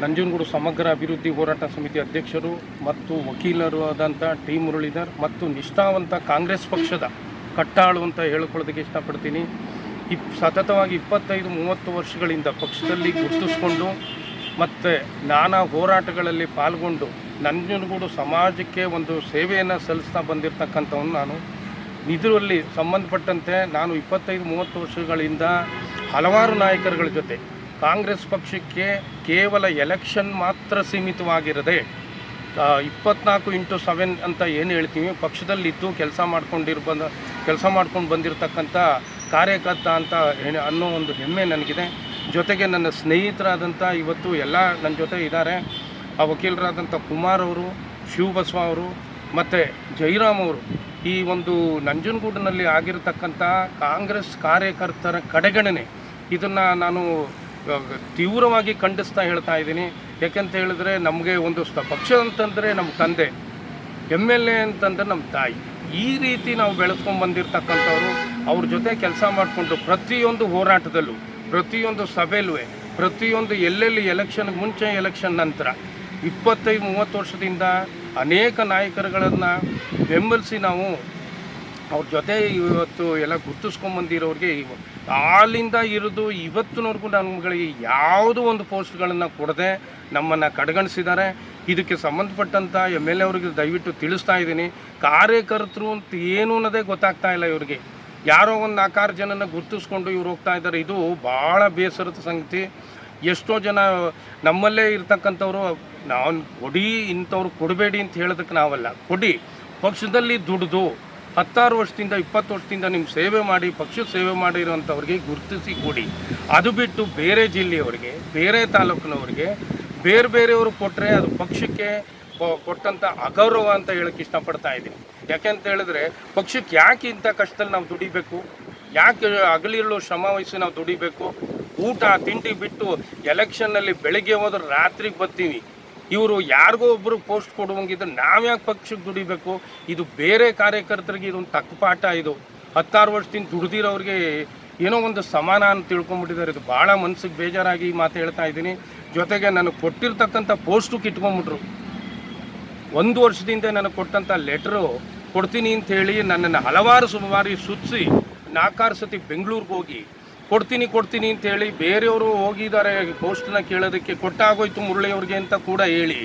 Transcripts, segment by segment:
ನಂಜನಗೂಡು ಸಮಗ್ರ ಅಭಿವೃದ್ಧಿ ಹೋರಾಟ ಸಮಿತಿ ಅಧ್ಯಕ್ಷರು ಮತ್ತು ವಕೀಲರು ಆದಂಥ ಟಿ ಮುರಳೀಧರ್ ಮತ್ತು ನಿಷ್ಠಾವಂತ ಕಾಂಗ್ರೆಸ್ ಪಕ್ಷದ ಕಟ್ಟಾಳು ಅಂತ ಹೇಳ್ಕೊಳ್ಳೋದಕ್ಕೆ ಇಷ್ಟಪಡ್ತೀನಿ. ಇಪ್, ಸತತವಾಗಿ ಇಪ್ಪತ್ತೈದು, ಮೂವತ್ತು ವರ್ಷಗಳಿಂದ ಪಕ್ಷದಲ್ಲಿ ಗುರುತಿಸ್ಕೊಂಡು ಮತ್ತು ನಾನಾ ಹೋರಾಟಗಳಲ್ಲಿ ಪಾಲ್ಗೊಂಡು ನಂಜನಗೂಡು ಸಮಾಜಕ್ಕೆ ಒಂದು ಸೇವೆಯನ್ನು ಸಲ್ಲಿಸ್ತಾ ಬಂದಿರತಕ್ಕಂಥವನು ನಾನು. ಇದರಲ್ಲಿ ಸಂಬಂಧಪಟ್ಟಂತೆ ನಾನು ಇಪ್ಪತ್ತೈದು, ಮೂವತ್ತು ವರ್ಷಗಳಿಂದ ಹಲವಾರು ನಾಯಕರುಗಳ ಜೊತೆ ಕಾಂಗ್ರೆಸ್ ಪಕ್ಷಕ್ಕೆ ಕೇವಲ ಎಲೆಕ್ಷನ್ ಮಾತ್ರ ಸೀಮಿತವಾಗಿರದೆ ಇಪ್ಪತ್ನಾಲ್ಕು ಇಂಟು ಸೆವೆನ್ ಅಂತ ಏನು ಹೇಳ್ತೀವಿ, ಪಕ್ಷದಲ್ಲಿದ್ದು ಕೆಲಸ ಮಾಡ್ಕೊಂಡಿರ್ಬ, ಕೆಲಸ ಮಾಡ್ಕೊಂಡು ಬಂದಿರತಕ್ಕಂಥ ಕಾರ್ಯಕರ್ತ ಅಂತ ಅನ್ನೋ ಒಂದು ಹೆಮ್ಮೆ ನನಗಿದೆ. ಜೊತೆಗೆ ನನ್ನ ಸ್ನೇಹಿತರಾದಂಥ ಇವತ್ತು ಎಲ್ಲ ನನ್ನ ಜೊತೆ ಇದ್ದಾರೆ. ಆ ವಕೀಲರಾದಂಥ ಕುಮಾರ್ ಅವರು ಶಿವಬಸವ ಅವರು, ಮತ್ತು ಜೈರಾಮ್ ಅವರು, ಈ ಒಂದು ನಂಜನಗೂಡಿನಲ್ಲಿ ಆಗಿರತಕ್ಕಂಥ ಕಾಂಗ್ರೆಸ್ ಕಾರ್ಯಕರ್ತರ ಕಡೆಗಣನೆ. ಇದನ್ನು ನಾನು ತೀವ್ರವಾಗಿ ಖಂಡಿಸ್ತಾ ಹೇಳ್ತಾ ಇದ್ದೀನಿ. ಯಾಕೆಂತ ಹೇಳಿದ್ರೆ ನಮಗೆ ಒಂದು ಪಕ್ಷ ಅಂತಂದರೆ ನಮ್ಮ ತಂದೆ, ಎಂ ಎಲ್ ಎ ಅಂತಂದ್ರೆ ನಮ್ಮ ತಾಯಿ. ಈ ರೀತಿ ನಾವು ಬೆಳೆಸ್ಕೊಂಡು ಬಂದಿರತಕ್ಕಂಥವ್ರು, ಅವ್ರ ಜೊತೆ ಕೆಲಸ ಮಾಡಿಕೊಂಡು ಪ್ರತಿಯೊಂದು ಹೋರಾಟದಲ್ಲೂ, ಪ್ರತಿಯೊಂದು ಸಭೆಯಲ್ಲೂ, ಪ್ರತಿಯೊಂದು ಎಲ್ಲೆಲ್ಲಿ ಎಲೆಕ್ಷನ್ಗೆ ಮುಂಚೆ ಎಲೆಕ್ಷನ್ ನಂತರ ಇಪ್ಪತ್ತೈದು, ಮೂವತ್ತು ವರ್ಷದಿಂದ ಅನೇಕ ನಾಯಕರುಗಳನ್ನು ಬೆಂಬಲಿಸಿ ನಾವು ಅವ್ರ ಜೊತೆ ಇವತ್ತು ಎಲ್ಲ ಗುರ್ತಿಸ್ಕೊಂಬಂದಿರೋರಿಗೆ ಆಲಿಂದ ಇರೋದು ಇವತ್ತಿನವರೆಗೂ ನಮ್ಗಳಿಗೆ ಯಾವುದೋ ಒಂದು ಪೋಸ್ಟ್ಗಳನ್ನು ಕೊಡದೆ ನಮ್ಮನ್ನು ಕಡೆಗಣಿಸಿದ್ದಾರೆ ಇದಕ್ಕೆ ಸಂಬಂಧಪಟ್ಟಂಥ ಎಂ ಎಲ್ ಎ ಅವ್ರಿಗೆ ದಯವಿಟ್ಟು ತಿಳಿಸ್ತಾ ಇದ್ದೀನಿ. ಕಾರ್ಯಕರ್ತರು ಅಂತ ಏನು ಅನ್ನೋದೇ ಗೊತ್ತಾಗ್ತಾ ಇಲ್ಲ ಇವ್ರಿಗೆ. ಯಾರೋ ಒಂದು ನಾಲ್ಕಾರು ಜನನ ಗುರ್ತಿಸ್ಕೊಂಡು ಇವ್ರು ಹೋಗ್ತಾ ಇದ್ದಾರೆ ಇದು ಭಾಳ ಬೇಸರದ ಸಂಗತಿ. ಎಷ್ಟೋ ಜನ ನಮ್ಮಲ್ಲೇ ಇರ್ತಕ್ಕಂಥವ್ರು, ನಾನು ಕೊಡಿ ಇಂಥವ್ರು ಕೊಡಬೇಡಿ ಅಂತ ಹೇಳೋದಕ್ಕೆ ನಾವಲ್ಲ. ಕೊಡಿ. ಪಕ್ಷದಲ್ಲಿ ದುಡ್ದು. ಹತ್ತಾರು ವರ್ಷದಿಂದ, ಇಪ್ಪತ್ತು ವರ್ಷದಿಂದ ನಿಮ್ಮ ಸೇವೆ ಮಾಡಿ, ಪಕ್ಷದ ಸೇವೆ ಮಾಡಿರುವಂಥವ್ರಿಗೆ ಗುರುತಿಸಿ ಕೊಡಿ. ಅದು ಬಿಟ್ಟು ಬೇರೆ ಜಿಲ್ಲೆಯವರಿಗೆ, ಬೇರೆ ತಾಲೂಕಿನವ್ರಿಗೆ, ಬೇರೆ ಬೇರೆಯವರು ಕೊಟ್ಟರೆ ಅದು ಪಕ್ಷಕ್ಕೆ ಕೊಟ್ಟಂಥ ಅಗೌರವ ಅಂತ ಹೇಳಕ್ಕೆ ಇಷ್ಟಪಡ್ತಾ ಇದ್ದೀನಿ. ಯಾಕೆಂತ ಹೇಳಿದ್ರೆ, ಪಕ್ಷಕ್ಕೆ ಯಾಕೆ ಇಂಥ ಕಷ್ಟದಲ್ಲಿ ನಾವು ದುಡಿಬೇಕು? ಯಾಕೆ ಅಗಲಿರಲು ಶ್ರಮ ವಹಿಸಿ ನಾವು ದುಡಿಬೇಕು? ಊಟ, ತಿಂಡಿ ಬಿಟ್ಟು ಎಲೆಕ್ಷನ್ನಲ್ಲಿ ಬೆಳಗ್ಗೆ ಹೋದ್ರೆ ರಾತ್ರಿಗೆ ಬರ್ತೀವಿ ಇವರು ಯಾರಿಗೋ ಒಬ್ಬರು ಪೋಸ್ಟ್ ಕೊಡುವಂಗಿದ್ರೆ ನಾವು ಯಾಕೆ ಪಕ್ಷಕ್ಕೆ ದುಡಿಬೇಕು? ಇದು ಬೇರೆ ಕಾರ್ಯಕರ್ತರಿಗೆ ಇದೊಂದು ತಕ್ಕಪಾಠ ಇದು. ಹತ್ತಾರು ವರ್ಷದಿಂದ ದುಡ್ದಿರೋರಿಗೆ ಏನೋ ಒಂದು ಸಮಾನ ಅಂತ ತಿಳ್ಕೊಂಬಿಟ್ಟಿದ್ದಾರೆ. ಇದು ಭಾಳ ಮನ್ಸಿಗೆ ಬೇಜಾರಾಗಿ ಮಾತು ಹೇಳ್ತಾ ಇದ್ದೀನಿ. ಜೊತೆಗೆ ನನಗೆ ಕೊಟ್ಟಿರ್ತಕ್ಕಂಥ ಪೋಸ್ಟು ಕಿಟ್ಕೊಂಬಿಟ್ರು ಒಂದು ವರ್ಷದಿಂದ ನನಗೆ ಕೊಟ್ಟಂಥ ಲೆಟ್ರು ಕೊಡ್ತೀನಿ ಅಂತ ಹೇಳಿ ನನ್ನನ್ನು ಹಲವಾರು ಸುಮಾರಿ ಸುತ್ತಿಸಿ ನಾಲ್ಕಾರು ಸತಿ ಬೆಂಗಳೂರಿಗೆ ಹೋಗಿ ಕೊಡ್ತೀನಿ ಕೊಡ್ತೀನಿ ಅಂತ ಹೇಳಿ ಬೇರೆಯವರು ಹೋಗಿದ್ದಾರೆ, ಪೋಸ್ಟ್ನ ಕೇಳೋದಕ್ಕೆ ಕೊಟ್ಟಾಗೋಯ್ತು ಮುರಳಿಯವ್ರಿಗೆ ಅಂತ ಕೂಡ ಹೇಳಿ.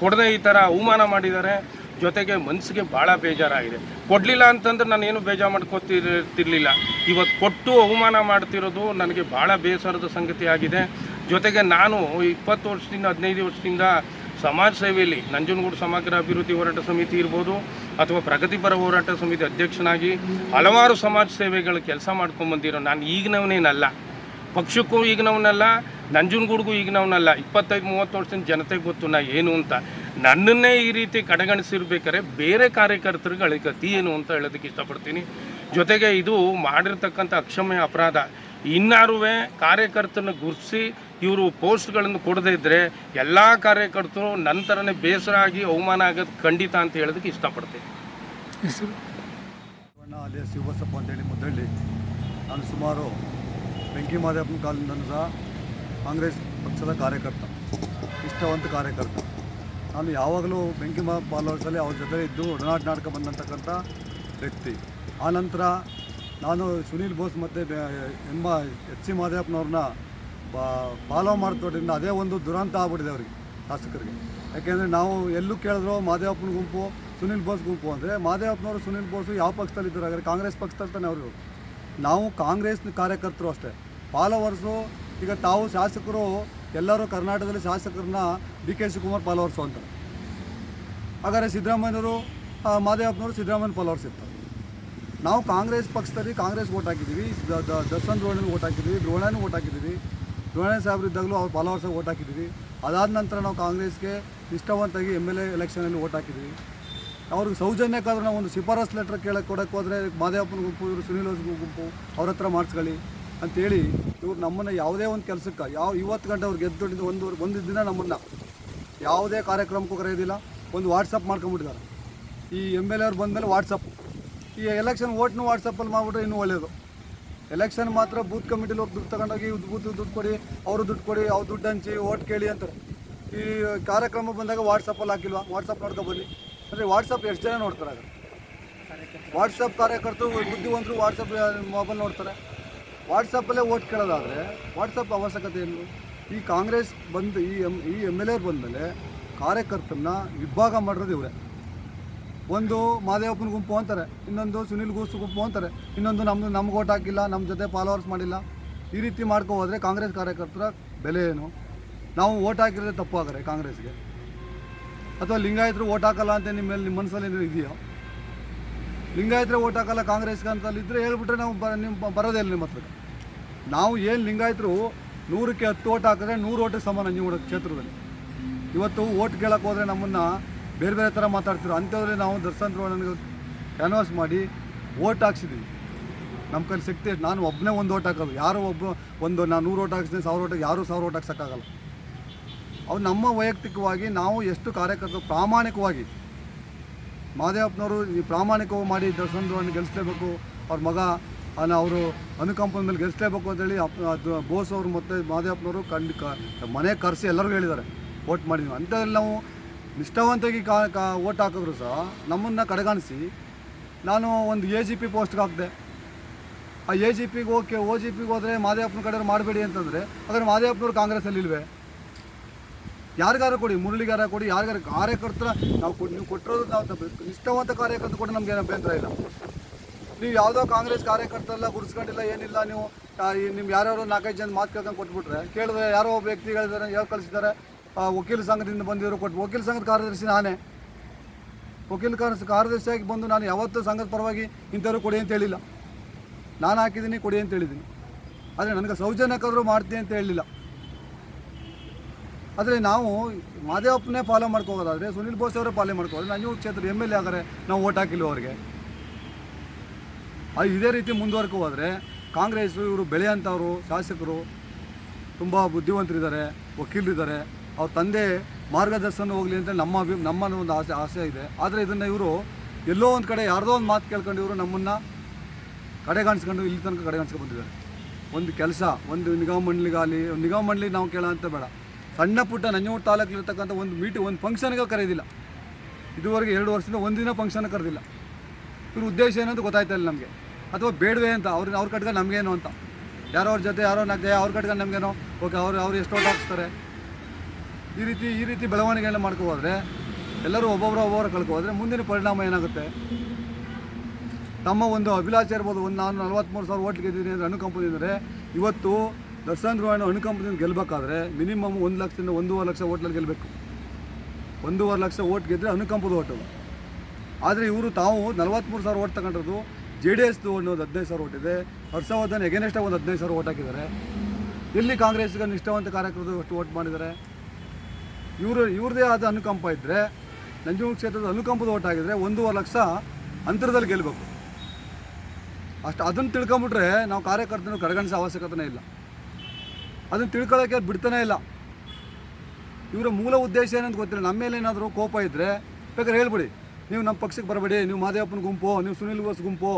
ಕೊಡದೆ ಈ ಥರ ಅವಮಾನ ಮಾಡಿದ್ದಾರೆ. ಜೊತೆಗೆ ಮನಸ್ಸಿಗೆ ಭಾಳ ಬೇಜಾರಾಗಿದೆ. ಕೊಡಲಿಲ್ಲ ಅಂತಂದ್ರೆ ನಾನು ಏನು ಬೇಜಾರು ಮಾಡ್ಕೋತಿರ್ತಿರ್ಲಿಲ್ಲ. ಇವತ್ತು ಕೊಟ್ಟು ಅವಮಾನ ಮಾಡ್ತಿರೋದು ನನಗೆ ಭಾಳ ಬೇಸರದ ಸಂಗತಿ ಆಗಿದೆ ಜೊತೆಗೆ ನಾನು ಇಪ್ಪತ್ತು ವರ್ಷದಿಂದ, ಹದಿನೈದು ವರ್ಷದಿಂದ ಸಮಾಜ ಸೇವೆಯಲ್ಲಿ ನಂಜನಗೂಡು ಸಮಗ್ರ ಅಭಿವೃದ್ಧಿ ಹೋರಾಟ ಸಮಿತಿ ಇರ್ಬೋದು ಅಥವಾ ಪ್ರಗತಿಪರ ಹೋರಾಟ ಸಮಿತಿ ಅಧ್ಯಕ್ಷನಾಗಿ ಹಲವಾರು ಸಮಾಜ ಸೇವೆಗಳ ಕೆಲಸ ಮಾಡ್ಕೊಂಬಂದಿರೋ ನಾನು ಈಗಿನವನೇನಲ್ಲ. ಪಕ್ಷಕ್ಕೂ ಈಗಿನವನಲ್ಲ, ನಂಜನಗೂಡಿಗೂ ಈಗಿನವನಲ್ಲ. ಇಪ್ಪತ್ತೈದು, ಮೂವತ್ತು ವರ್ಷದಿಂದ ಜನತೆಗೆ ಗೊತ್ತು ನಾ ಏನು ಅಂತ. ನನ್ನನ್ನೇ ಈ ರೀತಿ ಕಡೆಗಣಿಸಿರ್ಬೇಕಾರೆ ಬೇರೆ ಕಾರ್ಯಕರ್ತರುಗಳಿಗೆ ಗತಿ ಏನು ಅಂತ ಹೇಳೋದಕ್ಕೆ ಇಷ್ಟಪಡ್ತೀನಿ. ಜೊತೆಗೆ ಇದು ಮಾಡಿರ್ತಕ್ಕಂಥ ಅಕ್ಷಮ್ಯ ಅಪರಾಧ. ಇನ್ನಾರುವೆ ಕಾರ್ಯಕರ್ತನ ಗುರುತಿಸಿ ಇವರು ಪೋಸ್ಟ್ಗಳನ್ನು ಕೊಡದೇ ಇದ್ದರೆ ಎಲ್ಲ ಕಾರ್ಯಕರ್ತರು ನಂತರನೇ ಬೇಸರ ಆಗಿ ಅವಮಾನ ಆಗೋದು ಖಂಡಿತ ಅಂತ ಹೇಳೋದಕ್ಕೆ ಇಷ್ಟಪಡ್ತೀನಿ. ಅಲ್ಲಿಯ ಶಿವಬಸಪ್ಪ ಅಂತೇಳಿ ಮುದ್ದಳ್ಳಿ. ನಾನು ಸುಮಾರು ಬೆಂಕಿ ಮಾದೇಪ್ಪನ ಕಾಲದಿಂದ ಸಹ ಕಾಂಗ್ರೆಸ್ ಪಕ್ಷದ ಕಾರ್ಯಕರ್ತ ಇಷ್ಟವಂತ ಕಾರ್ಯಕರ್ತ. ನಾನು ಯಾವಾಗಲೂ ಬೆಂಕಿ ಮಾ ಪಾಲ್ವರ್ಸಲ್ಲಿ ಅವ್ರ ಜೊತೆ ಇದ್ದು ಒಡನಾಟ ನಾಟಕ ಬಂದಂತಕ್ಕಂಥ ವ್ಯಕ್ತಿ. ಆನಂತರ ನಾನು ಸುನೀಲ್ ಬೋಸ್ ಮತ್ತು ಎಂಬ ಎಚ್ ಸಿ ಮಾದೇವಪ್ಪನವ್ರನ್ನ ಬಾ ಫಾಲೋ ಮಾಡ್ತೋದ್ರಿಂದ ಅದೇ ಒಂದು ದುರಂತ ಆಗ್ಬಿಟ್ಟಿದೆ ಅವರಿಗೆ ಶಾಸಕರಿಗೆ. ಯಾಕೆಂದರೆ ನಾವು ಎಲ್ಲೂ ಕೇಳಿದ್ರು ಮಾದೇವಪ್ಪನ ಗುಂಪು ಸುನೀಲ್ ಬೋಸ್ ಗುಂಪು ಅಂದರೆ ಮಾದೇವಪ್ಪನವರು ಸುನೀಲ್ ಬೋಸು ಯಾವ ಪಕ್ಷದಲ್ಲಿ ಇದ್ದರು? ಹಾಗಾದ್ರೆ ಕಾಂಗ್ರೆಸ್ ಪಕ್ಷದಲ್ಲಿ ತಾನೆ ಅವರು? ನಾವು ಕಾಂಗ್ರೆಸ್ ಕಾರ್ಯಕರ್ತರು ಅಷ್ಟೇ. ಫಾಲೋವರ್ಸು ಈಗ ತಾವು ಶಾಸಕರು ಎಲ್ಲರೂ ಕರ್ನಾಟಕದಲ್ಲಿ ಶಾಸಕರನ್ನ ಡಿ ಕೆ ಶಿವಕುಮಾರ್ ಫಾಲೋವರ್ಸು ಅಂತಾರೆ ಹಾಗಾದರೆ ಸಿದ್ದರಾಮಯ್ಯನವರು ಆ, ಮಾದೇವಪ್ಪನವರು ಸಿದ್ದರಾಮಯ್ಯ ಫಾಲೋವರ್ಸ್ ಇರ್ತಾರೆ. ನಾವು ಕಾಂಗ್ರೆಸ್ ಪಕ್ಷದಲ್ಲಿ ಕಾಂಗ್ರೆಸ್ ಓಟ್ ಹಾಕಿದ್ದೀವಿ ದರ್ಶನ್ ದ್ರೋಣನಿಗೆ ಓಟ್ ಹಾಕಿದ್ದೀವಿ ದ್ರೋಣನೂ ಓಟ್ ಹಾಕಿದ್ದೀವಿ. ದ್ರೋಣ ಸಾಹೇಬ್ರು ಇದ್ದಾಗಲೂ ಅವ್ರ ಫಾಲೋವರ್ಸಾಗಿ ಓಟ್ ಹಾಕಿದ್ದೀವಿ ಅದಾದ ನಂತರ ನಾವು ಕಾಂಗ್ರೆಸ್ಗೆ ಇಷ್ಟವಂತಾಗಿ ಎಂ ಎಲ್ ಎ ಎಲೆಕ್ಷನಲ್ಲಿ ಓಟ್ ಹಾಕಿದ್ದೀವಿ ಅವ್ರಿಗೆ ಸೌಜನ್ಯಕ್ಕಾದ್ರೂ ನಾವು ಒಂದು ಶಿಫಾರಸ್ ಲೆಟ್ರ್ ಕೇಳಕ್ಕೆ ಕೊಡೋಕ್ಕೆ ಹೋದರೆ ಮಾದೇವಪ್ಪನ ಗುಂಪು, ಇವರು ಸುನೀಲ್ ಗುಂಪು, ಅವ್ರ ಹತ್ರ ಮಾಡಿಸ್ಕೊಳ್ಳಿ ಅಂತೇಳಿ ಇವ್ರು ನಮ್ಮನ್ನು ಯಾವುದೇ ಒಂದು ಕೆಲಸಕ್ಕೆ ಯಾವ ಇವತ್ತು ಗಂಟೆ ಅವ್ರಿಗೆ ಗೆದ್ದು ಒಂದು ಒಂದು ದಿನ ನಮ್ಮನ್ನು ಯಾವುದೇ ಕಾರ್ಯಕ್ರಮಕ್ಕೂ ಕರೆಯೋದಿಲ್ಲ, ಒಂದು ವಾಟ್ಸಪ್ ಮಾಡ್ಕೊಂಬಿಟ್ಟಿದ್ದಾರೆ ಈ ಎಂ ಎಲ್ ಎ ಅವ್ರು ಬಂದಮೇಲೆ ವಾಟ್ಸಪ್ ಈ ಎಲೆಕ್ಷನ್ ಓಟ್ನು ವಾಟ್ಸಪ್ಪಲ್ಲಿ ಮಾಡಿಬಿಟ್ರೆ ಇನ್ನೂ ಒಳ್ಳೆಯದು ಎಲೆಕ್ಷನ್ ಮಾತ್ರ ಬೂತ್ ಕಮಿಟಿಲಿ ಹೋಗಿ ದುಡ್ಡು ತಗೊಂಡೋಗಿ ಬೂತ್ ದುಡ್ಡು ಕೊಡಿ, ಅವರು ದುಡ್ಡು ಕೊಡಿ, ಅವ್ರು ದುಡ್ಡು ಹಂಚಿ ಓಟ್ ಕೇಳಿ ಅಂತಾರೆ. ಈ ಕಾರ್ಯಕ್ರಮ ಬಂದಾಗ ವಾಟ್ಸಪ್ಪಲ್ಲಿ ಹಾಕಿಲ್ವಾ? ವಾಟ್ಸಪ್ ನೋಡ್ಕೊ ಬನ್ನಿ. ಅಂದರೆ ವಾಟ್ಸಪ್ ಎಷ್ಟು ಜನ ನೋಡ್ತಾರೆ ಅದು ವಾಟ್ಸಪ್ ಕಾರ್ಯಕರ್ತರು ಬುದ್ಧಿವಂತರು ವಾಟ್ಸಪ್ ಮೊಬೈಲ್ ನೋಡ್ತಾರೆ. ವಾಟ್ಸಪ್ಪಲ್ಲೇ ಓಟ್ ಕೇಳೋದಾದರೆ ವಾಟ್ಸಪ್ ಅವಶ್ಯಕತೆ ಏನು? ಈ ಕಾಂಗ್ರೆಸ್ ಬಂದು, ಈ ಎಂ ಈ ಎಂ ಎಲ್ ಎ ಬಂದಮೇಲೆ ಕಾರ್ಯಕರ್ತರನ್ನ ವಿಭಾಗ ಮಾಡಿರೋದು ಇವರೇ. ಒಂದು ಮಾದೇವಪ್ಪನ ಗುಂಪು ಅಂತಾರೆ, ಇನ್ನೊಂದು ಸುನಿಲ್ ಗೂಸು ಗುಂಪು ಅಂತಾರೆ, ಇನ್ನೊಂದು ನಮ್ಮದು ನಮ್ಗೆ ಓಟ್ ಹಾಕಿಲ್ಲ ನಮ್ಮ ಜೊತೆ ಫಾಲೋವರ್ಸ್ ಮಾಡಿಲ್ಲ. ಈ ರೀತಿ ಮಾಡ್ಕೊ ಹೋದರೆ ಕಾಂಗ್ರೆಸ್ ಕಾರ್ಯಕರ್ತರ ಬೆಲೆ ಏನು? ನಾವು ಓಟ್ ತಪ್ಪು ತಪ್ಪಾದರೆ ಕಾಂಗ್ರೆಸ್ಗೆ? ಅಥವಾ ಲಿಂಗಾಯತರು ಓಟ್ ಹಾಕಲ್ಲ ಅಂತ ನಿಮ್ಮ ನಿಮ್ಮ ಮನಸ್ಸಲ್ಲಿ ಏನಾದ್ರು ಇದೆಯೋ? ಲಿಂಗಾಯತರೇ ಓಟ್ ಹಾಕಲ್ಲ ಕಾಂಗ್ರೆಸ್ಗೆ ಅಂತಲ್ಲಿದ್ದರೆ ಹೇಳ್ಬಿಟ್ರೆ ನಾವು ಬ ನಿಮ್ಮ ಬರೋದೇ ಇಲ್ಲ ನಿಮ್ಮ ಹತ್ರ. ನಾವು ಏನು ಲಿಂಗಾಯತರು ನೂರಕ್ಕೆ ಹತ್ತು ಓಟ್ ಹಾಕಿದ್ರೆ ನೂರು ಓಟಿಗೆ ಸಮಾನ, ನೀವು ಕ್ಷೇತ್ರದಲ್ಲಿ. ಇವತ್ತು ಓಟ್ ಕೇಳಕ್ಕೆ ಹೋದರೆ ನಮ್ಮನ್ನು ಬೇರೆ ಬೇರೆ ಥರ ಮಾತಾಡ್ತಿರೋ ಅಂಥವ್ರಲ್ಲಿ ನಾವು ದರ್ಶನ್ ನನಗೆ ಕ್ಯಾನ್ವಾಸ್ ಮಾಡಿ ಓಟ್ ಹಾಕ್ಸಿದ್ವಿ. ನಮ್ಮ ಕೈಲಿ ಶಕ್ತಿ ನಾನು ಒಬ್ಬನೇ ಒಂದು ಓಟ್ ಹಾಕೋದು. ಯಾರು ಒಬ್ಬ ಒಂದು ನಾನು ನೂರು ಓಟ್ ಹಾಕ್ಸಿದ್ದೀನಿ, ಸಾವಿರ ಓಟ್ ಯಾರೂ ಸಾವಿರ ಓಟ್ ಹಾಕ್ಸೋಕ್ಕಾಗಲ್ಲ. ಅವ್ರು ನಮ್ಮ ವೈಯಕ್ತಿಕವಾಗಿ ನಾವು ಎಷ್ಟು ಕಾರ್ಯಕರ್ತರು ಪ್ರಾಮಾಣಿಕವಾಗಿ, ಮಾದೇವಪ್ಪನವರು ಈ ಪ್ರಾಮಾಣಿಕವಾಗಿ ಮಾಡಿ ದರ್ಶನವನ್ನು ಗೆಲ್ಲಿಸ್ಲೇಬೇಕು ಅವ್ರ ಮಗ ಅವರು ಅನುಕಂಪದ ಮೇಲೆ ಗೆಲ್ಲಿಸ್ಲೇಬೇಕು ಅಂತೇಳಿ ಅದು ಬೋಸ್ ಅವರು ಮತ್ತು ಮಾದೇವಪ್ಪನವರು ಕಂಡು ಮನೆ ಕರೆಸಿ ಎಲ್ಲರಿಗೂ ಹೇಳಿದ್ದಾರೆ. ಓಟ್ ಮಾಡಿದ್ವಿ. ಅಂಥದ್ರಲ್ಲಿ ನಾವು ನಿಷ್ಠಾವಂತಾಗಿ ಕಾ ಕಾ ಓಟ್ ಹಾಕಿದ್ರು ಸಹ ನಮ್ಮನ್ನು ಕಡೆಗಾಣಿಸಿ ನಾನು ಒಂದು ಎ ಜಿ ಪಿ ಪೋಸ್ಟ್ಗೆ ಹಾಕಿದೆ. ಆ ಎ ಜಿ ಪಿಗೆ ಓಕೆ ಓ ಜಿ ಪಿಗೆ ಹೋದರೆ ಮಾದೇವಪ್ಪನ ಕಡೆಯವ್ರು ಮಾಡಬೇಡಿ ಅಂತಂದರೆ, ಹಾಗಾದ್ರೆ ಮಾದೇವಪ್ಪನವ್ರು ಕಾಂಗ್ರೆಸ್ಸಲ್ಲಿ ಇಲ್ವೇ? ಯಾರಿಗಾರ ಕೊಡಿ, ಮುರಳಿಗಾರ ಕೊಡಿ, ಯಾರಿಗಾರ ಕಾರ್ಯಕರ್ತರ ನಾವು ಕೊಟ್ಟು ನೀವು ಕೊಟ್ಟಿರೋದು ನಾವು ನಿಷ್ಠಾವಂತ ಕಾರ್ಯಕರ್ತ ಕೂಡ ನಮ್ಗೆ ಏನು ಅಭ್ಯಂತರ ಇಲ್ಲ. ನೀವು ಯಾವುದೋ ಕಾಂಗ್ರೆಸ್ ಕಾರ್ಯಕರ್ತರೆಲ್ಲ ಗುಡಿಸ್ಕೊಂಡಿಲ್ಲ, ಏನಿಲ್ಲ, ನೀವು ನಿಮ್ಮ ಯಾರ್ಯಾರು ನಾಲ್ಕೈದು ಜನ ಮಾತು ಕೇಳ್ಕೊಂಡು ಕೊಟ್ಬಿಟ್ರೆ, ಕೇಳಿದ್ರೆ ಯಾರೋ ಒಬ್ಬ ವ್ಯಕ್ತಿ ಹೇಳಿದ್ದಾರೆ ಯಾರು ಕಳಿಸಿದ್ದಾರೆ ವಕೀಲ ಸಂಘದಿಂದ ಬಂದಿರೋ ಕೊಟ್ಟು ವಕೀಲ ಸಂಘದ ಕಾರ್ಯದರ್ಶಿ ನಾನೇ. ವಕೀಲ ಕಾರ್ಯ ಕಾರ್ಯದರ್ಶಿಯಾಗಿ ಬಂದು ನಾನು ಯಾವತ್ತೂ ಸಂಘದ ಪರವಾಗಿ ಇಂಥವ್ರು ಕೊಡಿ ಅಂತ ಹೇಳಿಲ್ಲ. ನಾನು ಹಾಕಿದ್ದೀನಿ, ಕೊಡಿ ಅಂತ ಹೇಳಿದ್ದೀನಿ. ಆದರೆ ನನಗೆ ಸೌಜನ್ಯಕ್ಕಾದರೂ ಮಾಡ್ತೀನಿ ಅಂತ ಹೇಳಿಲ್ಲ ಆದರೆ ನಾವು ಮಾದೇವಪ್ಪನೇ ಫಾಲೋ ಮಾಡ್ಕೋಗೋದಾದರೆ, ಸುನಿಲ್ ಬೋಸ್ ಅವರೇ ಫಾಲೋ ಮಾಡ್ಕೋದ್ರೆ ನಾನು ಕ್ಷೇತ್ರ ಎಂ ಎಲ್ ಎ ಆದರೆ ನಾವು ಓಟ್ ಹಾಕಿಲ್ಲ ಅವ್ರಿಗೆ? ಅದು ಇದೇ ರೀತಿ ಮುಂದುವರ್ಕೋ ಹೋದರೆ ಇವರು ಬೆಳೆಯಂಥವ್ರು, ಶಾಸಕರು, ತುಂಬ ಬುದ್ಧಿವಂತರಿದ್ದಾರೆ, ವಕೀಲರಿದ್ದಾರೆ. ಅವ್ರ ತಂದೆ ಮಾರ್ಗದರ್ಶನ ಹೋಗಲಿ ಅಂತ ನಮ್ಮ ನಮ್ಮ ಒಂದು ಆಸೆ ಆಸೆ ಇದೆ. ಆದರೆ ಇದನ್ನು ಇವರು ಎಲ್ಲೋ ಒಂದು ಕಡೆ ಯಾರದೋ ಒಂದು ಮಾತು ಕೇಳ್ಕೊಂಡು ಇವರು ನಮ್ಮನ್ನು ಕಡೆಗಾಣಿಸ್ಕೊಂಡು ಇಲ್ಲಿ ತನಕ ಕಡೆಗಾಣಿಸ್ಕೊಂಡು ಬಂದಿದ್ದಾರೆ. ಒಂದು ಕೆಲಸ, ಒಂದು ನಿಗಮ ಮಂಡಳಿಗಾಗಲಿ ಒಂದು ನಿಗಮ ಮಂಡಳಿ ನಾವು ಕೇಳೋ ಅಂತ ಬೇಡ. ಸಣ್ಣ ಪುಟ್ಟ ನಂಜನಗೂಡು ತಾಲೂಕಲ್ಲಿರ್ತಕ್ಕಂಥ ಒಂದು ಮೀಟಿಂಗ್ ಒಂದು ಫಂಕ್ಷನ್ಗೆ ಕರೆಯೋದಿಲ್ಲ ಇದುವರೆಗೆ ಎರಡು ವರ್ಷದಿಂದ ಒಂದಿನ ಫಂಕ್ಷನ್ ಕರೆದಿಲ್ಲ. ಇವ್ರ ಉದ್ದೇಶ ಏನಂತ ಗೊತ್ತಾಯ್ತಾ ಇಲ್ಲ ನಮಗೆ. ಅಥವಾ ಬೇಡವೇ ಅಂತ, ಅವ್ರ ಅವ್ರ ಕಟ್ಕೊಂಡು ನಮಗೇನು ಅಂತ. ಯಾರೋ ಅವ್ರ ಜೊತೆ, ಯಾರೋ ನಾಲ್ಕು ಅವ್ರ ಕಟ್ಗೆ ನಮಗೇನೋ, ಓಕೆ, ಅವ್ರು ಅವ್ರು ಎಷ್ಟು ಓಟ್ ಹಾಕ್ಸ್ತಾರೆ ಈ ರೀತಿ ಈ ರೀತಿ ಬೆಳವಣಿಗೆಯನ್ನು ಮಾಡ್ಕೋದ್ರೆ ಎಲ್ಲರೂ ಒಬ್ಬೊಬ್ಬರು ಒಬ್ಬೊಬ್ಬರು ಕಳ್ಕೋದ್ರೆ ಮುಂದಿನ ಪರಿಣಾಮ ಏನಾಗುತ್ತೆ? ತಮ್ಮ ಒಂದು ಅಭಿಲಾಷೆ ಇರ್ಬೋದು, ಒಂದು ನಾನು ನಲವತ್ತ್ಮೂರು ಸಾವಿರ ಓಟ್ ಗೆದ್ದಿದ್ದೀನಿ ಅಂದರೆ ಅನುಕಂಪದಿಂದರೆ ಇವತ್ತು ದರ್ಶನ್ ಅನ್ನೋ ಅನುಕಂಪದಿಂದ ಗೆಲ್ಲಬೇಕಾದ್ರೆ ಮಿನಿಮಮ್ ಒಂದು ಲಕ್ಷದಿಂದ ಒಂದೂವರೆ ಲಕ್ಷ ಓಟ್ಲಲ್ಲಿ ಗೆಲ್ಲಬೇಕು ಒಂದೂವರೆ ಲಕ್ಷ ಓಟ್ ಗೆದ್ದರೆ ಅನುಕಂಪದ ಓಟು. ಆದರೆ ಇವರು ತಾವು ನಲ್ವತ್ತ್ಮೂರು ಸಾವಿರ ಓಟ್ ತಗೊಂಡಿರೋದು, ಜೆ ಡಿ ಎಸ್ದು ಒಂದು ಹದಿನೈದು ಸಾವಿರ ಓಟ್ ಇದೆ ಹರ್ಷವರ್ಧನ್ ಎಗೇನೆಸ್ಟಾಗಿ ಒಂದು ಹದಿನೈದು ಸಾವಿರ ಓಟ್ ಹಾಕಿದ್ದಾರೆ. ಎಲ್ಲಿ ಕಾಂಗ್ರೆಸ್ಗೆ ನಿಷ್ಠಾವಂತ ಕಾರ್ಯಕರ್ತರು ಅಷ್ಟು ಓಟ್ ಮಾಡಿದ್ದಾರೆ? ಇವರು ಇವ್ರದೇ ಆದ ಅನುಕಂಪ ಇದ್ದರೆ ನಂಜನಗೂಡು ಕ್ಷೇತ್ರದ ಅನುಕಂಪದ ಓಟ್ ಒಂದೂವರೆ ಲಕ್ಷ ಅಂತರದಲ್ಲಿ ಗೆಲ್ಲಬೇಕು ಅಷ್ಟು ಅದನ್ನು ತಿಳ್ಕೊಂಬಿಟ್ರೆ ನಾವು ಕಾರ್ಯಕರ್ತನ ಕಡೆಗಣಿಸೋ ಅವಶ್ಯಕತೆನೇ ಇಲ್ಲ. ಅದನ್ನು ತಿಳ್ಕೊಳ್ಳೋಕ್ಕೆ ಬಿಡ್ತಾನೇ ಇಲ್ಲ. ಇವರ ಮೂಲ ಉದ್ದೇಶ ಏನಂತ ಗೊತ್ತಿಲ್ಲ. ನಮ್ಮ ಮೇಲೆ ಏನಾದರೂ ಕೋಪ ಇದ್ದರೆ ಬೇಕಾದ್ರೆ ಹೇಳ್ಬಿಡಿ. ನೀವು ನಮ್ಮ ಪಕ್ಷಕ್ಕೆ ಬರಬೇಡಿ. ನೀವು ಮಾದೇವಪ್ಪನ ಗುಂಪು, ನೀವು ಸುನಿಲ್ ಬೋಸ್ ಗುಂಪು,